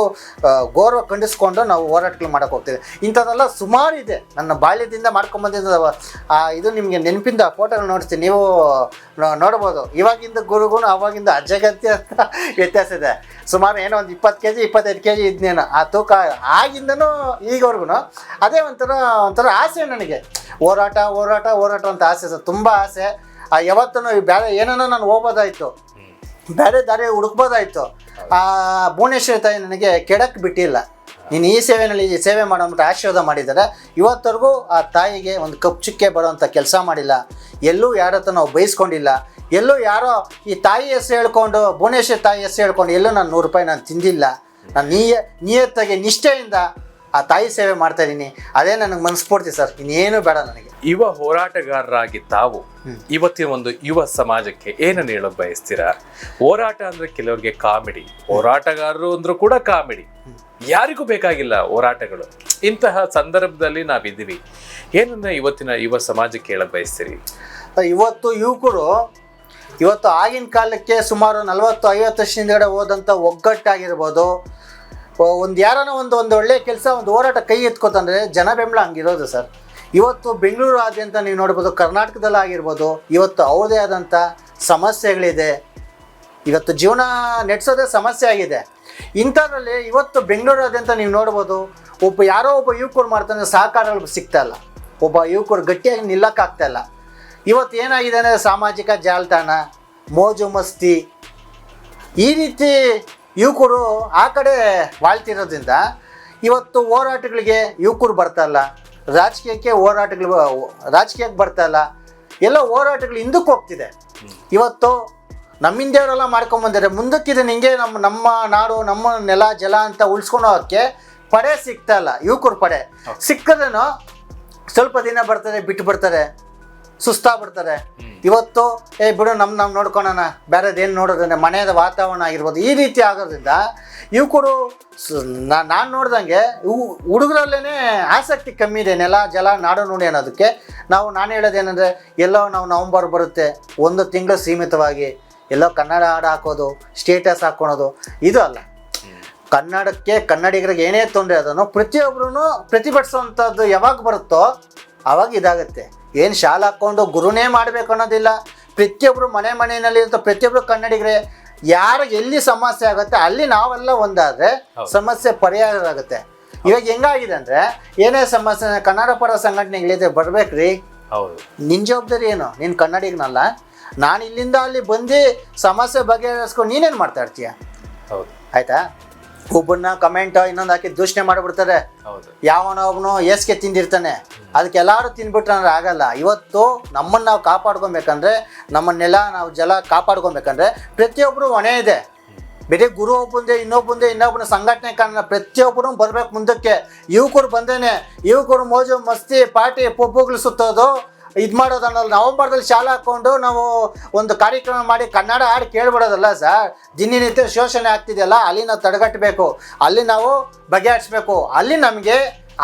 ಗೌರವ ಖಂಡಿಸ್ಕೊಂಡು ನಾವು ಹೋರಾಟಗಳು ಮಾಡೋಕೆ ಹೋಗ್ತೀವಿ. ಇಂಥದ್ದೆಲ್ಲ ಸುಮಾರು ಇದೆ. ನನ್ನ ಬಾಲ್ಯದಿಂದ ಮಾಡ್ಕೊಂಬಂದಿದ್ದ ಇದು ನಿಮಗೆ ನೆನಪಿಂದ ಫೋಟೋ ನೋಡ್ತೀನಿ. ನೀವು ನೋಡ್ಬೋದು. ಇವಾಗಿಂದ ಗುರುಗುಣ ಅವಾಗಿಂದ ಅಜಗತ್ಯ ಅಂತ ವ್ಯತ್ಯಾಸ ಇದೆ. ಸುಮಾರು ಏನೋ ಒಂದು ಇಪ್ಪತ್ತು ಕೆ ಜಿ ಇಪ್ಪತ್ತೈದು ಕೆ ಜಿ ಇದ್ನೇನು ಆ ತೂಕ ಆಗಿಂದನೂ ಈಗವರೆಗೂ ಅದೇ ಒಂಥರ ಒಂಥರ ಆಸೆ ನನಗೆ. ಹೋರಾಟ ಹೋರಾಟ ಹೋರಾಟ ಅಂತ ಆಸೆ ಸರ್. ತುಂಬ ಆಸೆ. ಆ ಯಾವತ್ತೂ ಬೇರೆ ಏನೇನೋ ನಾನು ಹೋಗ್ಬೋದಾಯ್ತು. ಬೇರೆ ದಾರಿ ಹುಡುಕ್ಬೋದಾಯ್ತು. ಆ ಭುವನೇಶ್ವರಿ ತಾಯಿ ನನಗೆ ಕೆಡಕ್ಕೆ ಬಿಟ್ಟಿಲ್ಲ. ನೀನು ಈ ಸೇವೆಯಲ್ಲಿ ಈ ಸೇವೆ ಮಾಡೋದ್ಬಿಟ್ಟು ಆಶೀರ್ವಾದ ಮಾಡಿದ್ದಾರೆ ಇವತ್ತರೆಗೂ ಆ ತಾಯಿಗೆ ಒಂದು ಕಪ್ ಚುಕ್ಕೆ ಬರೋವಂಥ ಕೆಲಸ ಮಾಡಿಲ್ಲ. ಎಲ್ಲೂ ಯಾರ ಹತ್ರ ನಾವು ಬಯಸ್ಕೊಂಡಿಲ್ಲ ಎಲ್ಲೂ ಯಾರೋ ಈ ತಾಯಿ ಹೆಸರು ಹೇಳ್ಕೊಂಡು ಭುವನೇಶ್ವರಿ ತಾಯಿ ಹೆಸರು ಹೇಳ್ಕೊಂಡು ಎಲ್ಲೂ ನಾನು ನೂರು ರೂಪಾಯಿ ನಾನು ತಿಂದಿಲ್ಲ. ನಾನು ನಿಯ ನಿಯತ್ತಾಗಿ ನಿಷ್ಠೆಯಿಂದ ಆ ತಾಯಿ ಸೇವೆ ಮಾಡ್ತಾ ಇದ್ದೀನಿ ಅದೇ ನನಗೆ ಮನಸ್ಫೂರ್ತಿ ಸರ್. ಇನ್ನೇನು ಬೇಡ ನನಗೆ. ಯುವ ಹೋರಾಟಗಾರರಾಗಿ ತಾವು ಇವತ್ತಿನ ಒಂದು ಯುವ ಸಮಾಜಕ್ಕೆ ಏನನ್ನು ಹೇಳೋಕ್ ಬಯಸ್ತೀರಾ? ಹೋರಾಟ ಅಂದ್ರೆ ಕೆಲವರಿಗೆ ಕಾಮಿಡಿ. ಹೋರಾಟಗಾರರು ಅಂದ್ರೂ ಕೂಡ ಕಾಮಿಡಿ. ಯಾರಿಗೂ ಬೇಕಾಗಿಲ್ಲ ಹೋರಾಟಗಳು. ಇಂತಹ ಸಂದರ್ಭದಲ್ಲಿ ನಾವಿದ್ದೀವಿ. ಏನನ್ನ ಇವತ್ತಿನ ಯುವ ಸಮಾಜಕ್ಕೆ ಹೇಳಕ್ ಬಯಸ್ತೀರಿ? ಇವತ್ತು ಯುವಕರು ಇವತ್ತು ಆಗಿನ ಕಾಲಕ್ಕೆ ಸುಮಾರು ನಲವತ್ತು ಐವತ್ತು ವರ್ಷ ಹಿಂದ್ಗಡೆ ಹೋದಂಥ ಒಗ್ಗಟ್ಟಾಗಿರ್ಬೋದು. ಒಂದು ಯಾರನ್ನ ಒಂದು ಒಂದು ಒಳ್ಳೆ ಕೆಲಸ, ಒಂದು ಹೋರಾಟ ಕೈ ಎತ್ಕೋತಂದ್ರೆ ಜನ ಬೆಂಬಲ ಹಂಗಿರೋದು ಸರ್. ಇವತ್ತು ಬೆಂಗಳೂರು ಆದ್ಯಂತ ನೀವು ನೋಡ್ಬೋದು, ಕರ್ನಾಟಕದಲ್ಲಿ ಆಗಿರ್ಬೋದು, ಇವತ್ತು ಅವ್ರದೇ ಆದಂಥ ಸಮಸ್ಯೆಗಳಿದೆ. ಇವತ್ತು ಜೀವನ ನಡೆಸೋದೇ ಸಮಸ್ಯೆ ಆಗಿದೆ. ಇಂಥದ್ರಲ್ಲಿ ಇವತ್ತು ಬೆಂಗಳೂರಾದ್ಯಂತ ನೀವು ನೋಡ್ಬೋದು, ಒಬ್ಬ ಯಾರೋ ಒಬ್ಬ ಯುವಕರು ಮಾಡ್ತಾನೆ ಸಹಕಾರಗಳು ಸಿಗ್ತಾ ಇಲ್ಲ. ಒಬ್ಬ ಯುವಕರು ಗಟ್ಟಿಯಾಗಿ ನಿಲ್ಲಕ್ಕಾಗ್ತಾ ಇಲ್ಲ. ಇವತ್ತು ಏನಾಗಿದೆ ಅಂದರೆ ಸಾಮಾಜಿಕ ಜಾಲತಾಣ, ಮೋಜು ಮಸ್ತಿ, ಈ ರೀತಿ ಯುವಕರು ಆ ಕಡೆ ವಾಳ್ತಿರೋದ್ರಿಂದ ಇವತ್ತು ಹೋರಾಟಗಳಿಗೆ ಯುವಕರು ಬರ್ತಾ ಇಲ್ಲ. ರಾಜಕೀಯಕ್ಕೆ ಹೋರಾಟಗಳು ರಾಜಕೀಯಕ್ಕೆ ಬರ್ತಾ ಇಲ್ಲ. ಎಲ್ಲ ಹೋರಾಟಗಳು ಹಿಂದಕ್ಕೆ ಹೋಗ್ತಿದೆ. ಇವತ್ತು ನಮ್ಮಿಂದವರೆಲ್ಲ ಮಾಡ್ಕೊಂಬಂದಿದ್ದಾರೆ ಮುಂದಕ್ಕಿದೆ ನಿಂಗೆ ನಮ್ಮ ನಮ್ಮ ನಾಡು ನಮ್ಮ ನೆಲ ಜಲ ಅಂತ ಉಳಿಸ್ಕೊಂಡು ಹೋಗೋಕ್ಕೆ ಪಡೆ ಸಿಗ್ತಾ ಇಲ್ಲ. ಯುವಕರು ಪಡೆ. ಸಿಕ್ಕದೇನೋ ಸ್ವಲ್ಪ ದಿನ ಬರ್ತಾರೆ ಬಿಟ್ಟು ಬರ್ತಾರೆ ಸುಸ್ತಾಗ್ಬಿಡ್ತಾರೆ ಇವತ್ತು ಏ ಬಿಡು ನಮ್ಮ ನಾವು ನೋಡ್ಕೊಳೋಣ. ಬೇರೆದೇನು ನೋಡೋದ್ರೆ ಮನೆಯದ ವಾತಾವರಣ ಆಗಿರ್ಬೋದು ಈ ರೀತಿ ಆಗೋದ್ರಿಂದ ಯುವಕರು ನಾನು ನೋಡ್ದಂಗೆ ಇವು ಹುಡುಗರಲ್ಲೇ ಆಸಕ್ತಿ ಕಮ್ಮಿ ಇದೆ ನೆಲ ಜಲ ನಾಡು ನುಡಿ ಅನ್ನೋದಕ್ಕೆ. ನಾವು ನಾನು ಹೇಳೋದೇನೆಂದರೆ ಎಲ್ಲೋ ನಾವು ನವಂಬರ್ ಬರುತ್ತೆ ಒಂದು ತಿಂಗಳು ಸೀಮಿತವಾಗಿ ಎಲ್ಲೋ ಕನ್ನಡ ಹಾಡು ಹಾಕೋದು ಸ್ಟೇಟಸ್ ಹಾಕ್ಕೊಳೋದು ಇದು ಅಲ್ಲ. ಕನ್ನಡಕ್ಕೆ ಕನ್ನಡಿಗರಿಗೆ ಏನೇ ತೊಂದರೆ ಅದನ್ನು ಪ್ರತಿಯೊಬ್ಬರೂ ಪ್ರತಿಭಟಿಸುವಂಥದ್ದು ಯಾವಾಗ ಬರುತ್ತೋ ಆವಾಗ ಇದಾಗುತ್ತೆ. ಏನು ಶಾಲೆ ಹಾಕ್ಕೊಂಡು ಗುರುನೇ ಮಾಡಬೇಕು ಅನ್ನೋದಿಲ್ಲ. ಪ್ರತಿಯೊಬ್ಬರು ಮನೆ ಮನೆಯಲ್ಲಿ ಅಂತ ಪ್ರತಿಯೊಬ್ಬರು ಕನ್ನಡಿಗರೇ ಯಾರು ಎಲ್ಲಿ ಸಮಸ್ಯೆ ಆಗುತ್ತೆ ಅಲ್ಲಿ ನಾವೆಲ್ಲ ಒಂದಾದರೆ ಸಮಸ್ಯೆ ಪರಿಹಾರ ಆಗುತ್ತೆ ಇವಾಗ ಹೆಂಗಾಗಿದೆ ಅಂದರೆ ಏನೇ ಸಮಸ್ಯೆ ಕನ್ನಡ ಪರ ಸಂಘಟನೆಗಳಿದೆ ಬರ್ಬೇಕ್ರಿ. ಹೌದು. ನಿನ್ನ ಜವಾಬ್ದಾರಿ ಏನು? ನೀನು ಕನ್ನಡಿಗನಲ್ಲ. ನಾನು ಇಲ್ಲಿಂದ ಅಲ್ಲಿ ಬಂದು ಸಮಸ್ಯೆ ಬಗೆಹರಿಸ್ಕೊಂಡು ನೀನೇನು ಮಾಡ್ತಾ ಇರ್ತೀಯ? ಹೌದು. ಆಯ್ತಾ? ಒಬ್ಬನ್ನ ಕಮೆಂಟ್ ಇನ್ನೊಂದು ಹಾಕಿ ದೂಷಣೆ ಮಾಡಿಬಿಡ್ತಾರೆ. ಹೌದು. ಯಾವನ ಒಬ್ಬನು ಏಸ್ಗೆ ತಿಂದಿರ್ತಾನೆ. ಅದಕ್ಕೆ ಎಲ್ಲರೂ ತಿಂದ್ಬಿಟ್ರೆ ಅಂದ್ರೆ ಆಗಲ್ಲ. ಇವತ್ತು ನಮ್ಮನ್ನು ನಾವು ಕಾಪಾಡ್ಕೊಬೇಕಂದ್ರೆ ನಮ್ಮನ್ನೆಲ್ಲ ನೆಲ ನಾವು ಜಲ ಕಾಪಾಡ್ಕೊಬೇಕಂದ್ರೆ ಪ್ರತಿಯೊಬ್ಬರು ಹೊಣೆ ಇದೆ. ಬೇರೆ ಗುರು ಒಬ್ಬಂದೆ ಇನ್ನೊಬ್ಬಂದೆ ಇನ್ನೊಬ್ಬನ ಸಂಘಟನೆ ಕಾರಣ ಪ್ರತಿಯೊಬ್ಬರು ಬರ್ಬೇಕು ಮುಂದಕ್ಕೆ. ಯುವಕರು ಬಂದೇನೆ. ಯುವಕರು ಮೋಜು ಮಸ್ತಿ ಪಾರ್ಟಿ ಪೊಬ್ಬುಗಳು ಸುತ್ತೋದು. ಇದು ಮಾಡೋದು ಅನ್ನೋದು ನವಂಬರ್ದಲ್ಲಿ ಶಾಲೆ ಹಾಕ್ಕೊಂಡು ನಾವು ಒಂದು ಕಾರ್ಯಕ್ರಮ ಮಾಡಿ ಕನ್ನಡ ಹಾಡು ಕೇಳ್ಬಿಡೋದಲ್ಲ ಸರ್? ದಿನನಿತ್ಯ ಶೋಷಣೆ ಆಗ್ತಿದೆಯಲ್ಲ, ಅಲ್ಲಿ ನಾವು ತಡೆಗಟ್ಟಬೇಕು ಅಲ್ಲಿ ನಾವು ಬಗೆಹರಿಸ್ಬೇಕು, ಅಲ್ಲಿ ನಮಗೆ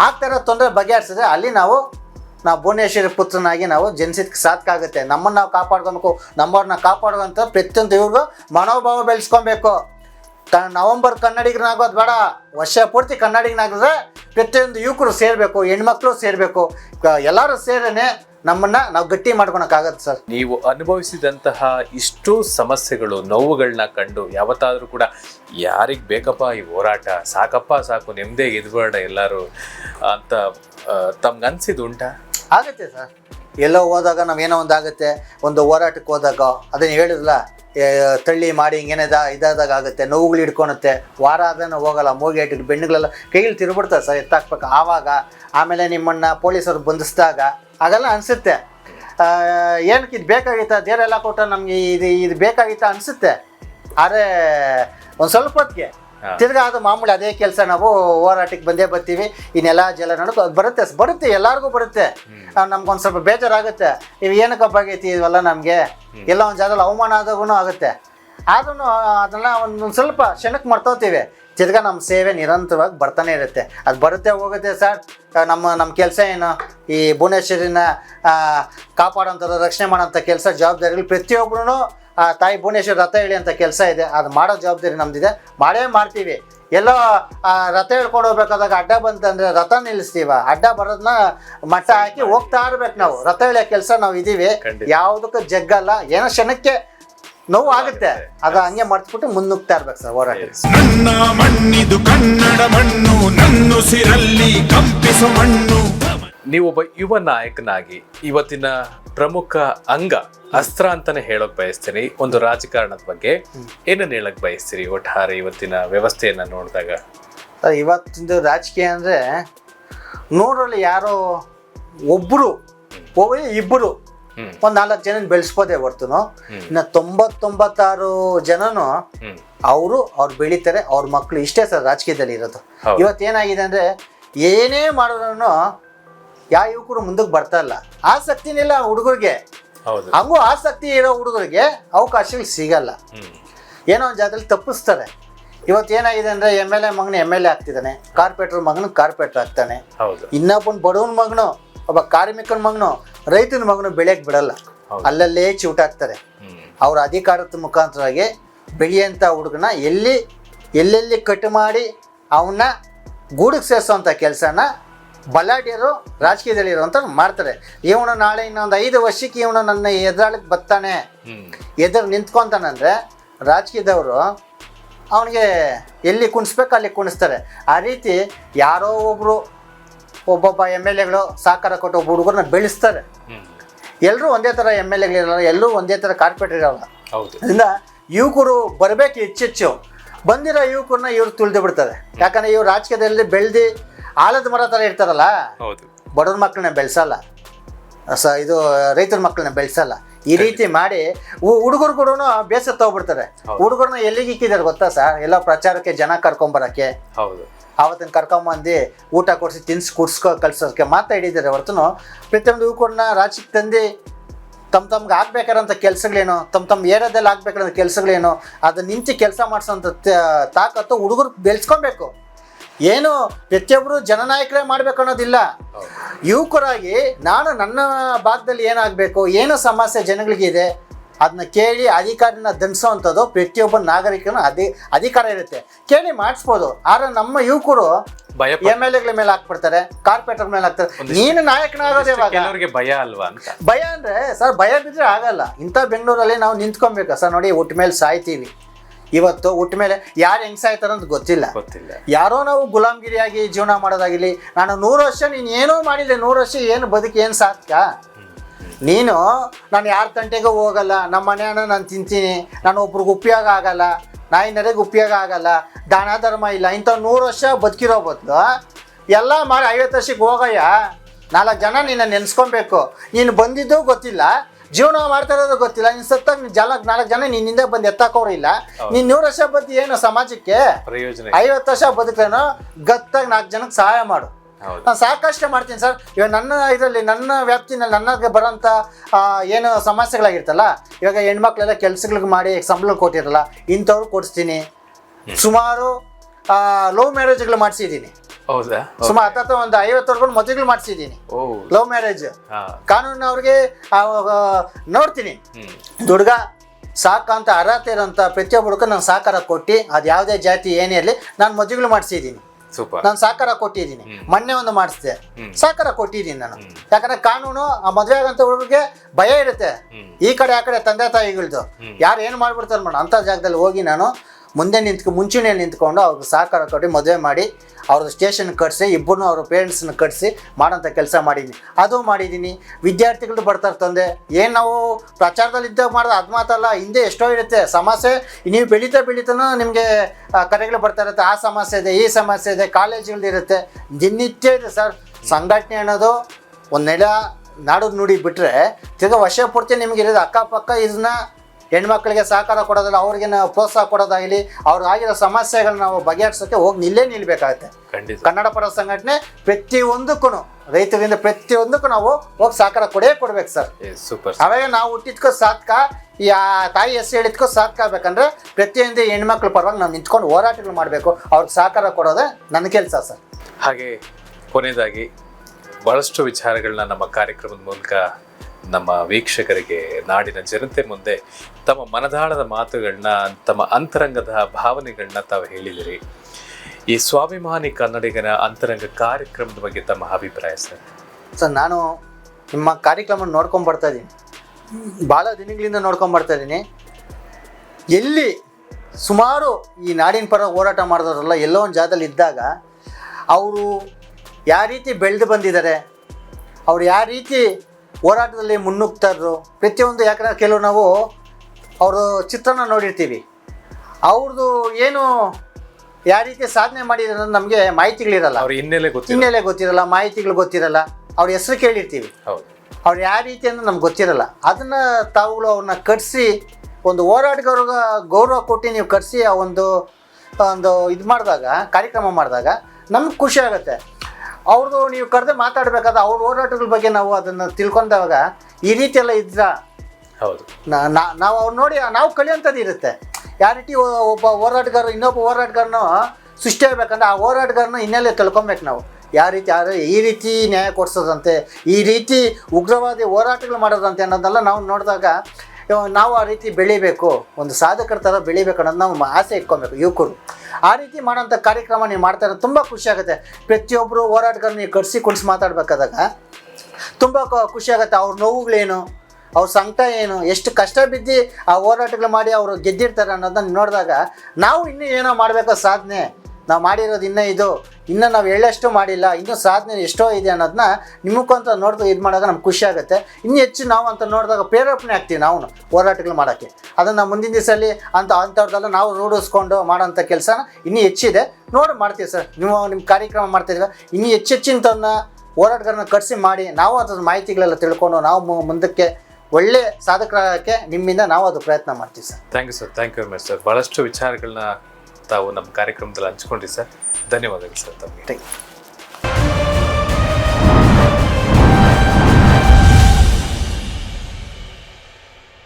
ಆಗ್ತಿರೋ ತೊಂದರೆ ಬಗೆಹರಿಸಿದ್ರೆ ಅಲ್ಲಿ ನಾವು ನಾವು ಭುವನೇಶ್ವರಿ ಪುತ್ರನಾಗಿ ನಾವು ಜನಿಸಿದ ಸಾಧಕ ಆಗುತ್ತೆ. ನಮ್ಮನ್ನು ನಾವು ಕಾಪಾಡ್ಕೊಬೇಕು, ನಮ್ಮವ್ರನ್ನ ಕಾಪಾಡುವಂಥ ಪ್ರತಿಯೊಂದು ಇವ್ರಿಗೂ ಮನೋಭಾವ ಬೆಳೆಸ್ಕೊಬೇಕು. ಕ ನವಂಬರ್ ಕನ್ನಡಿಗರನ್ನಾಗೋದು ಬೇಡ. ವರ್ಷ ಪೂರ್ತಿ ಕನ್ನಡಿಗನಾಗಿದ್ರೆ ಪ್ರತಿಯೊಂದು ಯುವಕರು ಸೇರಬೇಕು, ಹೆಣ್ಮಕ್ಳು ಸೇರಬೇಕು. ಎಲ್ಲರೂ ಸೇರೇನೆ ನಮ್ಮನ್ನು ನಾವು ಗಟ್ಟಿ ಮಾಡ್ಕೊಳಕ್ಕಾಗತ್ತೆ ಸರ್. ನೀವು ಅನುಭವಿಸಿದಂತಹ ಇಷ್ಟು ಸಮಸ್ಯೆಗಳು ನೋವುಗಳನ್ನ ಕಂಡು ಯಾವತ್ತಾದರೂ ಕೂಡ ಯಾರಿಗೆ ಬೇಕಪ್ಪ ಈ ಹೋರಾಟ? ಸಾಕಪ್ಪ ಸಾಕು ನೆಮ್ಮದೇ ಇದ್ಬೇಡ ಎಲ್ಲರೂ ಅಂತ ತಮ್ಗೆ ಅನ್ಸಿದ್ ಉಂಟಾ? ಆಗುತ್ತೆ ಸರ್. ಎಲ್ಲೋ ಹೋದಾಗ ನಾವೇನೋ ಒಂದು ಆಗುತ್ತೆ ಒಂದು ಹೋರಾಟಕ್ಕೆ ಹೋದಾಗ ಅದನ್ನು ಹೇಳಿದ್ರಲ್ಲ ಏ, ತಳ್ಳಿ ಮಾಡಿ ಹಿಂಗೇನೆದ ಇದಾದಾಗ ಆಗುತ್ತೆ, ನೋವುಗಳು ಹಿಡ್ಕೊಳುತ್ತೆ ವಾರ ಆದನು ಹೋಗಲ್ಲ ಮೂಗೇಟಿಗೆ ಬೆಣ್ಣುಗಳೆಲ್ಲ ಕೈಯಲ್ಲಿ ತಿರುಬಿಡ್ತಾರೆ ಸರ್, ಎತ್ತಾಕ್ಬೇಕು. ಆವಾಗ ಆಮೇಲೆ ನಿಮ್ಮನ್ನು ಪೊಲೀಸರು ಬಂಧಿಸಿದಾಗ ಆಗೆಲ್ಲ ಅನಿಸುತ್ತೆ. ಏನಕ್ಕೆ ಇದು ಬೇಕಾಗಿತ್ತಾ? ದೇವರೆಲ್ಲ ಕೊಟ್ಟ ನಮಗೆ ಇದು ಇದು ಬೇಕಾಗಿತ್ತಾ ಅನಿಸುತ್ತೆ. ಆದರೆ ಒಂದು ಸ್ವಲ್ಪ ಹೊತ್ತಿಗೆ ತಿರ್ಗಾ ಅದು ಮಾಮೂಲಿ ಅದೇ ಕೆಲಸ ನಾವು ಹೋರಾಟಕ್ಕೆ ಬಂದೇ ಬರ್ತೀವಿ. ಇನ್ನೆಲ್ಲ ನೆಲ ಜಲ ನಡುಕ ಅದು ಬರುತ್ತೆ ಬರುತ್ತೆ ಎಲ್ಲರಿಗೂ ಬರುತ್ತೆ. ನಮ್ಗೊಂದು ಸ್ವಲ್ಪ ಬೇಜಾರಾಗುತ್ತೆ. ಇವು ಏನಕ್ಕಪ್ಪ ಆಗೈತಿ ಇವೆಲ್ಲ ನಮಗೆ? ಎಲ್ಲ ಒಂದು ಜಾಗದಲ್ಲಿ ಅವಮಾನ ಆದಾಗೂ ಆಗುತ್ತೆ. ಆದ್ರೂ ಅದನ್ನ ಒಂದೊಂದು ಸ್ವಲ್ಪ ಕ್ಷಣಕ್ಕೆ ಮಾಡ್ತೋತೀವಿ ತಿರ್ಗಾ ನಮ್ಮ ಸೇವೆ ನಿರಂತರವಾಗಿ ಬರ್ತಾನೆ ಇರುತ್ತೆ. ಅದು ಬರುತ್ತೆ ಹೋಗುತ್ತೆ ಸರ್. ನಮ್ಮ ನಮ್ಮ ಕೆಲಸ ಏನು? ಈ ಭುವನೇಶ್ವರಿನ ಕಾಪಾಡೋಂಥದ್ದು ರಕ್ಷಣೆ ಮಾಡೋಂಥ ಕೆಲಸ ಜವಾಬ್ದಾರಿಗಳು ಪ್ರತಿಯೊಬ್ಬರೂ ತಾಯಿ ಭುವನೇಶ್ವರ ರಥ ಹೇಳಿ ಅಂತ ಕೆಲಸ ಇದೆ ಅದು ಮಾಡೋ ಜವಾಬ್ದಾರಿ ನಮ್ದಿದೆ. ಮಾಡೇ ಮಾಡ್ತೀವಿ. ಎಲ್ಲೋ ಆ, ರಥ ಹೇಳ್ಕೊಂಡು ಹೋಗ್ಬೇಕಾದಾಗ ಅಡ್ಡ ಬಂತಂದ್ರೆ ರಥ ನಿಲ್ಲಿಸ್ತೀವ? ಅಡ್ಡ ಬರೋದನ್ನ ಮಟ್ಟ ಹಾಕಿ ಹೋಗ್ತಾ ಇರ್ಬೇಕು ನಾವು. ರಥ ಎಳೆಯೋ ಕೆಲಸ ನಾವು ಇದೀವಿ. ಖಂಡಿತ. ಯಾವುದಕ್ಕೂ ಜಗ್ಗಲ್ಲ. ಏನೋ ಕ್ಷಣಕ್ಕೆ ನೋವು ಆಗುತ್ತೆ. ಅದು ಹಂಗೆ ಮರ್ತ್ಬಿಟ್ಟು ಮುನ್ನುಗ್ತಾ ಇರ್ಬೇಕು ಸರ್ ಹೋರಾಟ ನನ್ನ ಮಣ್ಣಿದು ಕನ್ನಡ ಮಣ್ಣು ನನ್ನುಸಿರಲ್ಲಿ ಕಂಪಿಸು ಮಣ್ಣು. ನೀವೊಬ್ಬ ಯುವ ನಾಯಕನಾಗಿ ಇವತ್ತಿನ ಪ್ರಮುಖ ಅಂಗ ಅಸ್ತ್ರ ಅಂತಾನೆ ಹೇಳೋಕ್ ಬಯಸ್ತೀನಿ. ಒಂದು ರಾಜಕಾರಣದ ಬಗ್ಗೆ. ಏನನ್ನ ಹೇಳಕ್ ಬಯಸ್ತೀರಿ ಒಟ್ಟಾರೆ ಇವತ್ತಿನ ವ್ಯವಸ್ಥೆಯನ್ನ ನೋಡಿದಾಗ? ಇವತ್ತಿನ ಇವತ್ತಿಂದು ರಾಜಕೀಯ ಅಂದ್ರೆ ನೂರಲ್ಲಿ ಯಾರೋ ಒಬ್ರು ಹೋಗಿ ಇಬ್ಬರು ಒಂದ್ ನಾಲ್ಕು ಜನ ಬೆಳೆಸ್ಬೋದೇ ಹೊರ್ತುನು. ಇನ್ನ ತೊಂಬತ್ತೊಂಬತ್ತಾರು ಜನನು ಅವರು ಅವ್ರು ಬೆಳೀತಾರೆ ಅವ್ರ ಮಕ್ಕಳು ಇಷ್ಟೇ ಸರ್ ರಾಜಕೀಯದಲ್ಲಿ ಇರೋದು. ಇವತ್ತು ಇವತ್ತೇನಾಗಿದೆ ಅಂದ್ರೆ ಏನೇ ಮಾಡಿದ್ರು ಯಾವ ಯುವಕರು ಮುಂದಕ್ಕೆ ಬರ್ತಾ ಇಲ್ಲ. ಆಸಕ್ತಿನಿಲ್ಲ ಹುಡುಗರಿಗೆ. ಹಂಗೂ ಆಸಕ್ತಿ ಇರೋ ಹುಡುಗರಿಗೆ ಅವಕಾಶಗಳು ಸಿಗಲ್ಲ. ಏನೋ ಒಂದು ಜಾಗದಲ್ಲಿ ತಪ್ಪಿಸ್ತಾರೆ. ಇವತ್ತು ಏನಾಗಿದೆ ಅಂದರೆ ಎಂ ಎಲ್ ಎ ಮಗನ ಎಂ ಎಲ್ ಎ ಆಗ್ತಿದ್ದಾನೆ. ಕಾರ್ಪೊರೇಟರ್ ಮಗನ ಕಾರ್ಪೊರೇಟರ್ ಆಗ್ತಾನೆ. ಇನ್ನೊಬ್ಬನ ಬಡವನ ಮಗನು ಒಬ್ಬ ಕಾರ್ಮಿಕನ ಮಗನು ರೈತನ ಮಗನು ಬೆಳೆಯಕ್ಕೆ ಬಿಡಲ್ಲ. ಅಲ್ಲಲ್ಲೇ ಆಗ್ತಾರೆ ಅವ್ರ ಅಧಿಕಾರದ ಮುಖಾಂತರವಾಗಿ ಬೆಳೆಯಂಥ ಹುಡುಗನ ಎಲ್ಲಿ ಎಲ್ಲೆಲ್ಲಿ ಕಟ್ ಮಾಡಿ ಅವನ್ನ ಗೂಡಿಗೆ ಸೇರಿಸೋವಂಥ ಕೆಲಸನ ಬಲಾಢ್ಯರು ರಾಜಕೀಯದಲ್ಲಿರುವಂಥ ಮಾಡ್ತಾರೆ. ಇವನು ನಾಳೆ ಇನ್ನೊಂದು ಐದು ವರ್ಷಕ್ಕೆ ಇವನು ನನ್ನ ಎದುರಾಳಕ್ಕೆ ಬರ್ತಾನೆ. ಎದುರು ನಿಂತ್ಕೊಂತಾನಂದ್ರೆ ರಾಜಕೀಯದವರು ಅವನಿಗೆ ಎಲ್ಲಿ ಕುಣಿಸ್ಬೇಕು ಅಲ್ಲಿ ಕುಣಿಸ್ತಾರೆ. ಆ ರೀತಿ ಯಾರೋ ಒಬ್ಬರು ಒಬ್ಬೊಬ್ಬ ಎಂ ಎಲ್ ಎಗಳು ಸಹಕಾರ ಕೊಟ್ಟು ಒಬ್ಬ ಹುಡುಗರನ್ನ ಬೆಳೆಸ್ತಾರೆ. ಎಲ್ಲರೂ ಒಂದೇ ಥರ ಎಂ ಎಲ್ ಎಗಳಿರಲ್ಲ ಎಲ್ಲರೂ ಒಂದೇ ಥರ ಕಾರ್ಪೆಟ್ ಇರಲ್ಲ. ಅದರಿಂದ ಯುವಕರು ಬರಬೇಕು ಹೆಚ್ಚೆಚ್ಚು. ಬಂದಿರೋ ಯುವಕರನ್ನ ಇವ್ರು ತುಳಿದು ಬಿಡ್ತಾರೆ. ಯಾಕಂದ್ರೆ ಇವ್ರು ರಾಜಕೀಯದಲ್ಲಿ ಬೆಳೆದು ಆಲದ ಮರ ಥರ ಇರ್ತಾರಲ್ಲ ಹೌದು. ಬಡವ್ರ ಮಕ್ಕಳನ್ನ ಬೆಳೆಸಲ್ಲ. ಸ ಇದು ರೈತರ ಮಕ್ಕಳನ್ನ ಬೆಳೆಸಲ್ಲ. ಈ ರೀತಿ ಮಾಡಿ ಹುಡುಗರು ಕೂಡ ಬೇಸರ ತಗೊಬಿಡ್ತಾರೆ ಹುಡುಗರನ್ನ ಎಲ್ಲಿಗೆ ಇಕ್ಕಿದ್ದಾರೆ ಗೊತ್ತಾ ಸರ್? ಎಲ್ಲ ಪ್ರಚಾರಕ್ಕೆ ಜನ ಕರ್ಕೊಂಬರಕ್ಕೆ. ಹೌದು. ಆವತ್ತಿನ ಕರ್ಕೊಂಬಂದು ಊಟ ಕೊಡಿಸಿ ತಿನ್ಸಿ ಕುಡ್ಸ್ಕೊ ಕಳ್ಸೋದಕ್ಕೆ ಮಾತಾ ಹಿಡಿದಾರೆ ಹೊರತು ಪ್ರತಿಯೊಂದು ಯುವಕರನ್ನ ರಾಜ್ಯಕ್ಕೆ ತಂದು ತಮ್ಮ ತಮ್ಗೆ ಆಗ್ಬೇಕಾದಂಥ ಕೆಲಸಗಳೇನು? ತಮ್ಮ ತಮ್ಮ ಏರಿಯಾದಲ್ಲಿ ಆಗ್ಬೇಕಾದಂಥ ಕೆಲಸಗಳೇನು? ಅದು ನಿಂತು ಕೆಲಸ ಮಾಡಿಸೋಂಥ ತಾಕತ್ತು ಹುಡುಗರು ಬೆಳೆಸ್ಕೊಬೇಕು. ಏನು ಪ್ರತಿಯೊಬ್ಬರು ಜನನಾಯಕರೇ ಮಾಡ್ಬೇಕು ಅನ್ನೋದಿಲ್ಲ ಯುವಕರಾಗಿ ನಾನು ನನ್ನ ಭಾಗದಲ್ಲಿ ಏನಾಗಬೇಕು ಏನು ಸಮಸ್ಯೆ ಜನಗಳಿಗಿದೆ ಅದನ್ನ ಕೇಳಿ ಅಧಿಕಾರಿನ ದಂಡಿಸೋವಂಥದ್ದು ಪ್ರತಿಯೊಬ್ಬ ನಾಗರಿಕನ ಅಧಿ ಅಧಿಕಾರ ಇರುತ್ತೆ. ಕೇಳಿ ಮಾಡಿಸ್ಬೋದು. ಆದ್ರೆ ನಮ್ಮ ಯುವಕರು ಭಯ ಎಂ ಎಲ್ ಎಗಳ ಮೇಲೆ ಹಾಕ್ಬಿಡ್ತಾರೆ ಕಾರ್ಪೊರೇಟರ್ ಮೇಲೆ ಹಾಕ್ತಾರೆ. ನೀನು ನಾಯಕನಾಗೋದೇ ಇವಾಗ. ಭಯ ಅಲ್ವಾ ಅಂತ? ಭಯ ಅಂದ್ರೆ ಸರ್ ಭಯ ಬಿದ್ರೆ ಆಗಲ್ಲ. ಇಂಥ ಬೆಂಗಳೂರಲ್ಲಿ ನಾವು ನಿಂತ್ಕೊಬೇಕು. ಸರ್ ನೋಡಿ ಒಟ್ಟು ಮೇಲೆ ಸಾಯ್ತೀವಿ. ಇವತ್ತು ಹುಟ್ಟ ಮೇಲೆ ಯಾರು ಹೆಂಗ್ ಸಾಯ್ತಾರ ಅಂತ ಗೊತ್ತಿಲ್ಲ. ಗೊತ್ತಿಲ್ಲ. ಯಾರೋ ನಾವು ಗುಲಾಮಗಿರಿಯಾಗಿ ಜೀವನ ಮಾಡೋದಾಗಿಲಿ ನಾನು ನೂರು ವರ್ಷ ನೀನು ಏನೋ ಮಾಡಿದೆ ನೂರು ವರ್ಷ ಏನು ಬದುಕಿ ಏನು ಸಾಧ್ಯ? ನೀನು ನಾನು ಯಾರ ತಂಟೆಗೂ ಹೋಗಲ್ಲ ನಮ್ಮ ಮನೆಯನ್ನ ನಾನು ತಿಂತೀನಿ ನಾನು ಒಬ್ರಿಗೆ ಉಪಯೋಗ ಆಗಲ್ಲ ನಾಯಿ ನರೆಗೆ ಉಪಯೋಗ ಆಗಲ್ಲ ದಾನ ಧರ್ಮ ಇಲ್ಲ ಇಂಥ ನೂರು ವರ್ಷ ಬದುಕಿರೋ ಬದಲು ಎಲ್ಲ ಮಾಡಿ ಐವತ್ತು ವರ್ಷಕ್ಕೆ ಹೋಗಯ್ಯ. ನಾಲ್ಕು ಜನ ನಿನ್ನ ನೆನೆಸ್ಕೊಬೇಕು. ನೀನು ಬಂದಿದ್ದು ಗೊತ್ತಿಲ್ಲ ಜೀವನ ಮಾಡ್ತಾ ಇರೋದು ಗೊತ್ತಿಲ್ಲ. ನೀನ್ ಸತ್ತಾಗ ಜನ ನಾಲ್ಕು ಜನ ನಿನ್ನಿಂದ ಬಂದು ಎತ್ತಾಕೋರು ಇಲ್ಲ. ನೀನ್ ನೂರು ವರ್ಷ ಬದ್ದು ಏನು ಸಮಾಜಕ್ಕೆ ಪ್ರಯೋಜನ ಐವತ್ತು ವರ್ಷ ಬದುಕ್ಲೇನು ಗತ್ತಾಗಿ ನಾಲ್ಕು ಜನಕ್ಕೆ ಸಹಾಯ ಮಾಡು. ನಾನು ಸಾಕಷ್ಟು ಮಾಡ್ತೀನಿ ಸರ್. ಇವಾಗ ನನ್ನ ಇದರಲ್ಲಿ ನನ್ನ ವ್ಯಾಪ್ತಿನಲ್ಲಿ ನನ್ನ ಬರೋಂಥ ಏನು ಸಮಸ್ಯೆಗಳಾಗಿರ್ತಲ್ಲ ಇವಾಗ ಹೆಣ್ಮಕ್ಳೆಲ್ಲ ಕೆಲ್ಸಗಳಿಗೆ ಮಾಡಿ ಸಂಬಳ ಕೊಟ್ಟಿರಲ್ಲ ಇಂಥವ್ರು ಕೊಡಿಸ್ತೀನಿ. ಸುಮಾರು ಲವ್ ಮ್ಯಾರೇಜ್ಗಳು ಮಾಡಿಸಿದ್ದೀನಿ. ಹೌದಾ? ಸುಮಾರು ಹತ್ತತ್ರ ಒಂದು ಐವತ್ತವರೆಗೂ ಮದುವೆಗಳು ಮಾಡಿಸಿದ್ದೀನಿ ಓ. ಲವ್ ಮ್ಯಾರೇಜ್ ಹಾ. ಕಾನೂನವ್ರಿಗೆ ಆ, ಆ, ನೋಡ್ತೀನಿ. ದುಡ್ಗ ಸಾಕಂತ ಅರ್ಹತೆ ಇರೋಂಥ ಪ್ರತಿಯೊಬ್ಬ ಹುಡುಗ ನಾನು ಸಾಕಾರ ಕೊಟ್ಟು ಅದು ಯಾವುದೇ ಜಾತಿ ಏನೇ ಇರಲಿ ನಾನು ಮದುವೆಗಳು ಮಾಡಿಸಿದ್ದೀನಿ ಸೂಪರ್. ನಾನು ಸಾಕಾರ ಕೊಟ್ಟಿದ್ದೀನಿ ಮೊನ್ನೆ ಒಂದು ಮಾಡಿಸಿದೆ. ಸಾಕಾರ ಕೊಟ್ಟಿದ್ದೀನಿ ನಾನು. ಯಾಕಂದ್ರೆ ಕಾನೂನು ಆ ಮದುವೆ ಆಗಂತ ಹುಡುಗರಿಗೆ ಭಯ ಇರುತ್ತೆ. ಈ ಕಡೆ ಆ ಕಡೆ ತಂದೆ ತಾಯಿಗಳದು. ಯಾರು ಏನು ಮಾಡ್ಬಿಡ್ತಾರೆ ಮೇಡಮ್ ಅಂತ ಜಾಗದಲ್ಲಿ ಹೋಗಿ ನಾನು ಮುಂದೆ ನಿಂತ್ಕೊ ಮುಂಚೂಣಿಯಲ್ಲಿ ನಿಂತ್ಕೊಂಡು ಅವ್ರಿಗೆ ಸಹಕಾರ ಕೊಟ್ಟು ಮದುವೆ ಮಾಡಿ ಅವ್ರದ್ದು ಸ್ಟೇಷನ್ ಕಟ್ಸಿ, ಇಬ್ಬರನ್ನೂ ಅವ್ರ ಪೇರೆಂಟ್ಸನ್ನ ಕಟ್ಸಿ ಮಾಡೋಂಥ ಕೆಲಸ ಮಾಡಿದ್ದೀನಿ ಅದು ಮಾಡಿದ್ದೀನಿ ವಿದ್ಯಾರ್ಥಿಗಳು ಬರ್ತಾರೆ ತಂದೆ. ಏನು ನಾವು ಪ್ರಚಾರದಲ್ಲಿ ಇದ್ದಾಗ ಮಾಡೋದು ಅದು ಮಾತಲ್ಲ, ಹಿಂದೆ ಎಷ್ಟೋ ಇರುತ್ತೆ. ಸಮಸ್ಯೆ, ನೀವು ಬೆಳೀತಾ ಬೆಳೀತಾನೂ ನಿಮಗೆ ಕರೆಗಳು ಬರ್ತಾ ಇರುತ್ತೆ. ಆ ಸಮಸ್ಯೆ ಇದೆ, ಈ ಸಮಸ್ಯೆ ಇದೆ ಕಾಲೇಜ್ಗಳಿರುತ್ತೆ ದಿನನಿತ್ಯ ಇದೆ ಸರ್. ಸಂಘಟನೆ ಅನ್ನೋದು ಒಂದು ನೆಲ ನಾಡು ನುಡಿ ಬಿಟ್ಟರೆ ತಿರ್ಗ ವರ್ಷ ಪೂರ್ತಿ ನಿಮಗೆ ಇರೋದು ಅಕ್ಕಪಕ್ಕ ಇದನ್ನ ಹೆಣ್ಮಕ್ಳಿಗೆ ಸಹಕಾರ ಕೊಡೋದಿಲ್ಲ ಅವ್ರಿಗೆ ನಾವು ಪ್ರೋತ್ಸಾಹ ಕೊಡೋದಾಗಲಿ ಅವ್ರು ಆಗಿರೋ ಸಮಸ್ಯೆಗಳನ್ನ ನಾವು ಬಗೆಹರಿಸೋಕ್ಕೆ ಹೋಗಿ ನಿಲ್ಲೇ ನಿಲ್ಬೇಕಾಗತ್ತೆ. ಖಂಡಿತ. ಕನ್ನಡ ಪರ ಸಂಘಟನೆ ಪ್ರತಿಯೊಂದಕ್ಕೂ ರೈತರಿಂದ ಪ್ರತಿಯೊಂದಕ್ಕೂ ನಾವು ಹೋಗಿ ಸಹಕಾರ ಕೊಡೇ ಕೊಡ್ಬೇಕು ಸರ್. ಸೂಪರ್ ಅವಾಗ ನಾವು ಹುಟ್ಟಿದ್ಕೋ ಸಾಧಕ ಈ ಆ ತಾಯಿ ಹೆಸರು ಹೇಳಿದ್ಕೋ ಸಾತ್ಕಬೇಕಂದ್ರೆ ಪ್ರತಿಯೊಂದು ಹೆಣ್ಮಕ್ಳ ಪರವಾಗಿ ನಾವು ನಿಂತ್ಕೊಂಡು ಹೋರಾಟಗಳು ಮಾಡಬೇಕು. ಅವ್ರಿಗೆ ಸಹಕಾರ ಕೊಡೋದೇ ನನ್ನ ಕೆಲಸ ಸರ್. ಹಾಗೆ ಕೊನೆಯದಾಗಿ ಬಹಳಷ್ಟು ವಿಚಾರಗಳನ್ನ ನಮ್ಮ ಕಾರ್ಯಕ್ರಮದ ಮೂಲಕ ನಮ್ಮ ವೀಕ್ಷಕರಿಗೆ ನಾಡಿನ ಜನತೆ ಮುಂದೆ ತಮ್ಮ ಮನದಾಳದ ಮಾತುಗಳನ್ನ, ತಮ್ಮ ಅಂತರಂಗದ ಭಾವನೆಗಳನ್ನ ತಾವು ಹೇಳಿದಿರಿ. ಈ ಸ್ವಾಭಿಮಾನಿ ಕನ್ನಡಿಗನ ಅಂತರಂಗ ಕಾರ್ಯಕ್ರಮದ ಬಗ್ಗೆ ತಮ್ಮ ಅಭಿಪ್ರಾಯ ಸರ್? ಸರ್, ನಾನು ನಿಮ್ಮ ಕಾರ್ಯಕ್ರಮ ನೋಡ್ಕೊಂಡು ಬರ್ತಾ ಇದ್ದೀನಿ. ಭಾಳ ದಿನಗಳಿಂದ ನೋಡ್ಕೊಂಡು ಬರ್ತಾ ಇದ್ದೀನಿ. ಎಲ್ಲಿ ಸುಮಾರು ಈ ನಾಡಿನ ಪರ ಹೋರಾಟ ಮಾಡಿದವರೆಲ್ಲ ಎಲ್ಲೋ ಒಂದು ಜಾಗದಲ್ಲಿ ಇದ್ದಾಗ ಅವರು ಯಾವ ರೀತಿ ಬೆಳೆದು ಬಂದಿದ್ದಾರೆ, ಅವ್ರು ಯಾವ ರೀತಿ ಹೋರಾಟದಲ್ಲಿ ಮುನ್ನುಗ್ತಾರೋ ಪ್ರತಿಯೊಂದು ಯಾಕಂದ್ರೆ ಕೆಲವು ನಾವು ಅವರು ಚಿತ್ರನ ನೋಡಿರ್ತೀವಿ. ಅವ್ರದ್ದು ಏನು ಯಾವ ರೀತಿ ಸಾಧನೆ ಮಾಡಿದ್ರೆ ನಮಗೆ ಮಾಹಿತಿಗಳಿರಲ್ಲ. ಅವ್ರ ಹಿನ್ನೆಲೆ ಹಿನ್ನೆಲೆ ಗೊತ್ತಿರಲ್ಲ ಮಾಹಿತಿಗಳು ಗೊತ್ತಿರಲ್ಲ. ಅವ್ರ ಹೆಸರು ಕೇಳಿರ್ತೀವಿ. ಅವ್ರು ಯಾವ ರೀತಿ ಅಂತ ನಮ್ಗೆ ಗೊತ್ತಿರಲ್ಲ. ಅದನ್ನು ತಾವುಗಳು ಅವ್ರನ್ನ ಕಟ್ಸಿ ಒಂದು ಹೋರಾಟಗಾರಗ ಗೌರವ ಕೊಟ್ಟು ನೀವು ಕಟ್ಸಿ ಆ ಒಂದು ಒಂದು ಇದು ಮಾಡಿದಾಗ ಕಾರ್ಯಕ್ರಮ ಮಾಡಿದಾಗ ನಮ್ಗೆ ಖುಷಿ ಆಗುತ್ತೆ. ಅವ್ರದ್ದು ನೀವು ಕರೆದು ಮಾತಾಡಬೇಕಾದ್ರೆ ಅವ್ರ ಹೋರಾಟಗಳ ಬಗ್ಗೆ ನಾವು ಅದನ್ನು ತಿಳ್ಕೊಂಡಾಗ ಈ ರೀತಿ ಎಲ್ಲ ಇದ್ರ ಹೌದು. ನಾ- ನಾ- ನಾವು ಅವ್ರು ನೋಡಿ ನಾವು ಕಲಿಯೋಂಥದ್ದು ಇರುತ್ತೆ. ಯಾವ ರೀತಿ ಒಬ್ಬ ಹೋರಾಟಗಾರ ಇನ್ನೊಬ್ಬ ಹೋರಾಟಗಾರನು ಸೃಷ್ಟಿ ಆಗ್ಬೇಕಂದ್ರೆ ಆ ಹೋರಾಟಗಾರನ ಹಿನ್ನೆಲೆ ತಿಳ್ಕೊಬೇಕು ನಾವು. ಯಾವ ರೀತಿ ಯಾರು ಈ ರೀತಿ ನ್ಯಾಯ ಕೊಡ್ಸೋದಂತೆ ಈ ರೀತಿ ಉಗ್ರವಾದಿ ಹೋರಾಟಗಳು ಮಾಡೋದಂತೆ ಅನ್ನೋದೆಲ್ಲ ನಾವು ನೋಡಿದಾಗ ನಾವು ಆ ರೀತಿ ಬೆಳಿಬೇಕು, ಒಂದು ಸಾಧಕರ ಥರ ಬೆಳಿಬೇಕು ಅನ್ನೋದು ನಾವು ಆಸೆ ಇಟ್ಕೊಬೇಕು, ಯುವಕರು. ಆ ರೀತಿ ಮಾಡೋಂಥ ಕಾರ್ಯಕ್ರಮ ನೀವು ಮಾಡ್ತಾರೆ ತುಂಬ ಖುಷಿಯಾಗುತ್ತೆ ಪ್ರತಿಯೊಬ್ಬರು ಹೋರಾಟಗಾರ ನೀವು ಕರೆಸಿ ಕುಡಿಸಿ ಮಾತಾಡ್ಬೇಕಾದಾಗ ತುಂಬ ಖುಷಿ ಆಗುತ್ತೆ. ಅವ್ರ ನೋವುಗಳೇನು, ಅವ್ರ ಸಂಕಟ ಏನು, ಎಷ್ಟು ಕಷ್ಟ ಬಿದ್ದು ಆ ಹೋರಾಟಗಳು ಮಾಡಿ ಅವರು ಗೆದ್ದಿರ್ತಾರೆ ಅನ್ನೋದನ್ನ ನೋಡಿದಾಗ ನಾವು ಇನ್ನೂ ಏನೋ ಮಾಡಬೇಕೋ ಸಾಧನೆ. ನಾವು ಮಾಡಿರೋದು ಇನ್ನೂ ಇದು, ಇನ್ನೂ ನಾವು ಹೇಳಷ್ಟು ಮಾಡಿಲ್ಲ, ಇನ್ನೂ ಸಾಧನೆ ಎಷ್ಟೋ ಇದೆ ಅನ್ನೋದನ್ನ ನಿಮಗಂತ ನೋಡಿದಾಗ ಇದು ಮಾಡಿದಾಗ ನಮ್ಗೆ ಖುಷಿ ಆಗುತ್ತೆ. ಇನ್ನೂ ಹೆಚ್ಚು ನಾವು ಅಂತ ನೋಡಿದಾಗ ಪ್ರೇರೇಪಣೆ ಆಗ್ತೀವಿ ನಾವು ಹೋರಾಟಗಳು ಮಾಡೋಕ್ಕೆ. ಅದನ್ನು ಮುಂದಿನ ದಿವಸದಲ್ಲಿ ಅಂತ ಅಂಥವ್ರದ್ದೆಲ್ಲ ನಾವು ರೂಢಿಸ್ಕೊಂಡು ಮಾಡೋಂಥ ಕೆಲಸನ ಇನ್ನೂ ಹೆಚ್ಚಿದೆ ನೋಡಿ ಮಾಡ್ತೀವಿ ಸರ್, ನೀವು ನಿಮ್ಮ ಕಾರ್ಯಕ್ರಮ ಮಾಡ್ತಿದ್ದೀವಿ ಇನ್ನೂ ಹೆಚ್ಚೆಚ್ಚಿನತನ್ನ ಹೋರಾಟಗಾರನ ಕರೆಸಿ ಮಾಡಿ, ನಾವು ಅದರ ಮಾಹಿತಿಗಳೆಲ್ಲ ತಿಳ್ಕೊಂಡು ನಾವು ಮುಂದಕ್ಕೆ ಒಳ್ಳೆ ಸಾಧಕರಾಗಕ್ಕೆ ನಿಮ್ಮಿಂದ ನಾವು ಅದು ಪ್ರಯತ್ನ ಮಾಡ್ತೀವಿ sir. Thank you sir, thank you very much sir ಭಾಳಷ್ಟು ವಿಚಾರಗಳನ್ನ ತಾವು ನಮ್ಮ ಕಾರ್ಯಕ್ರಮದಲ್ಲಿ ಹಂಚ್ಕೊಂಡ್ರಿ ಸರ್. ಧನ್ಯವಾದಗಳು ಸರ್ ತಮಗೆ. Thank you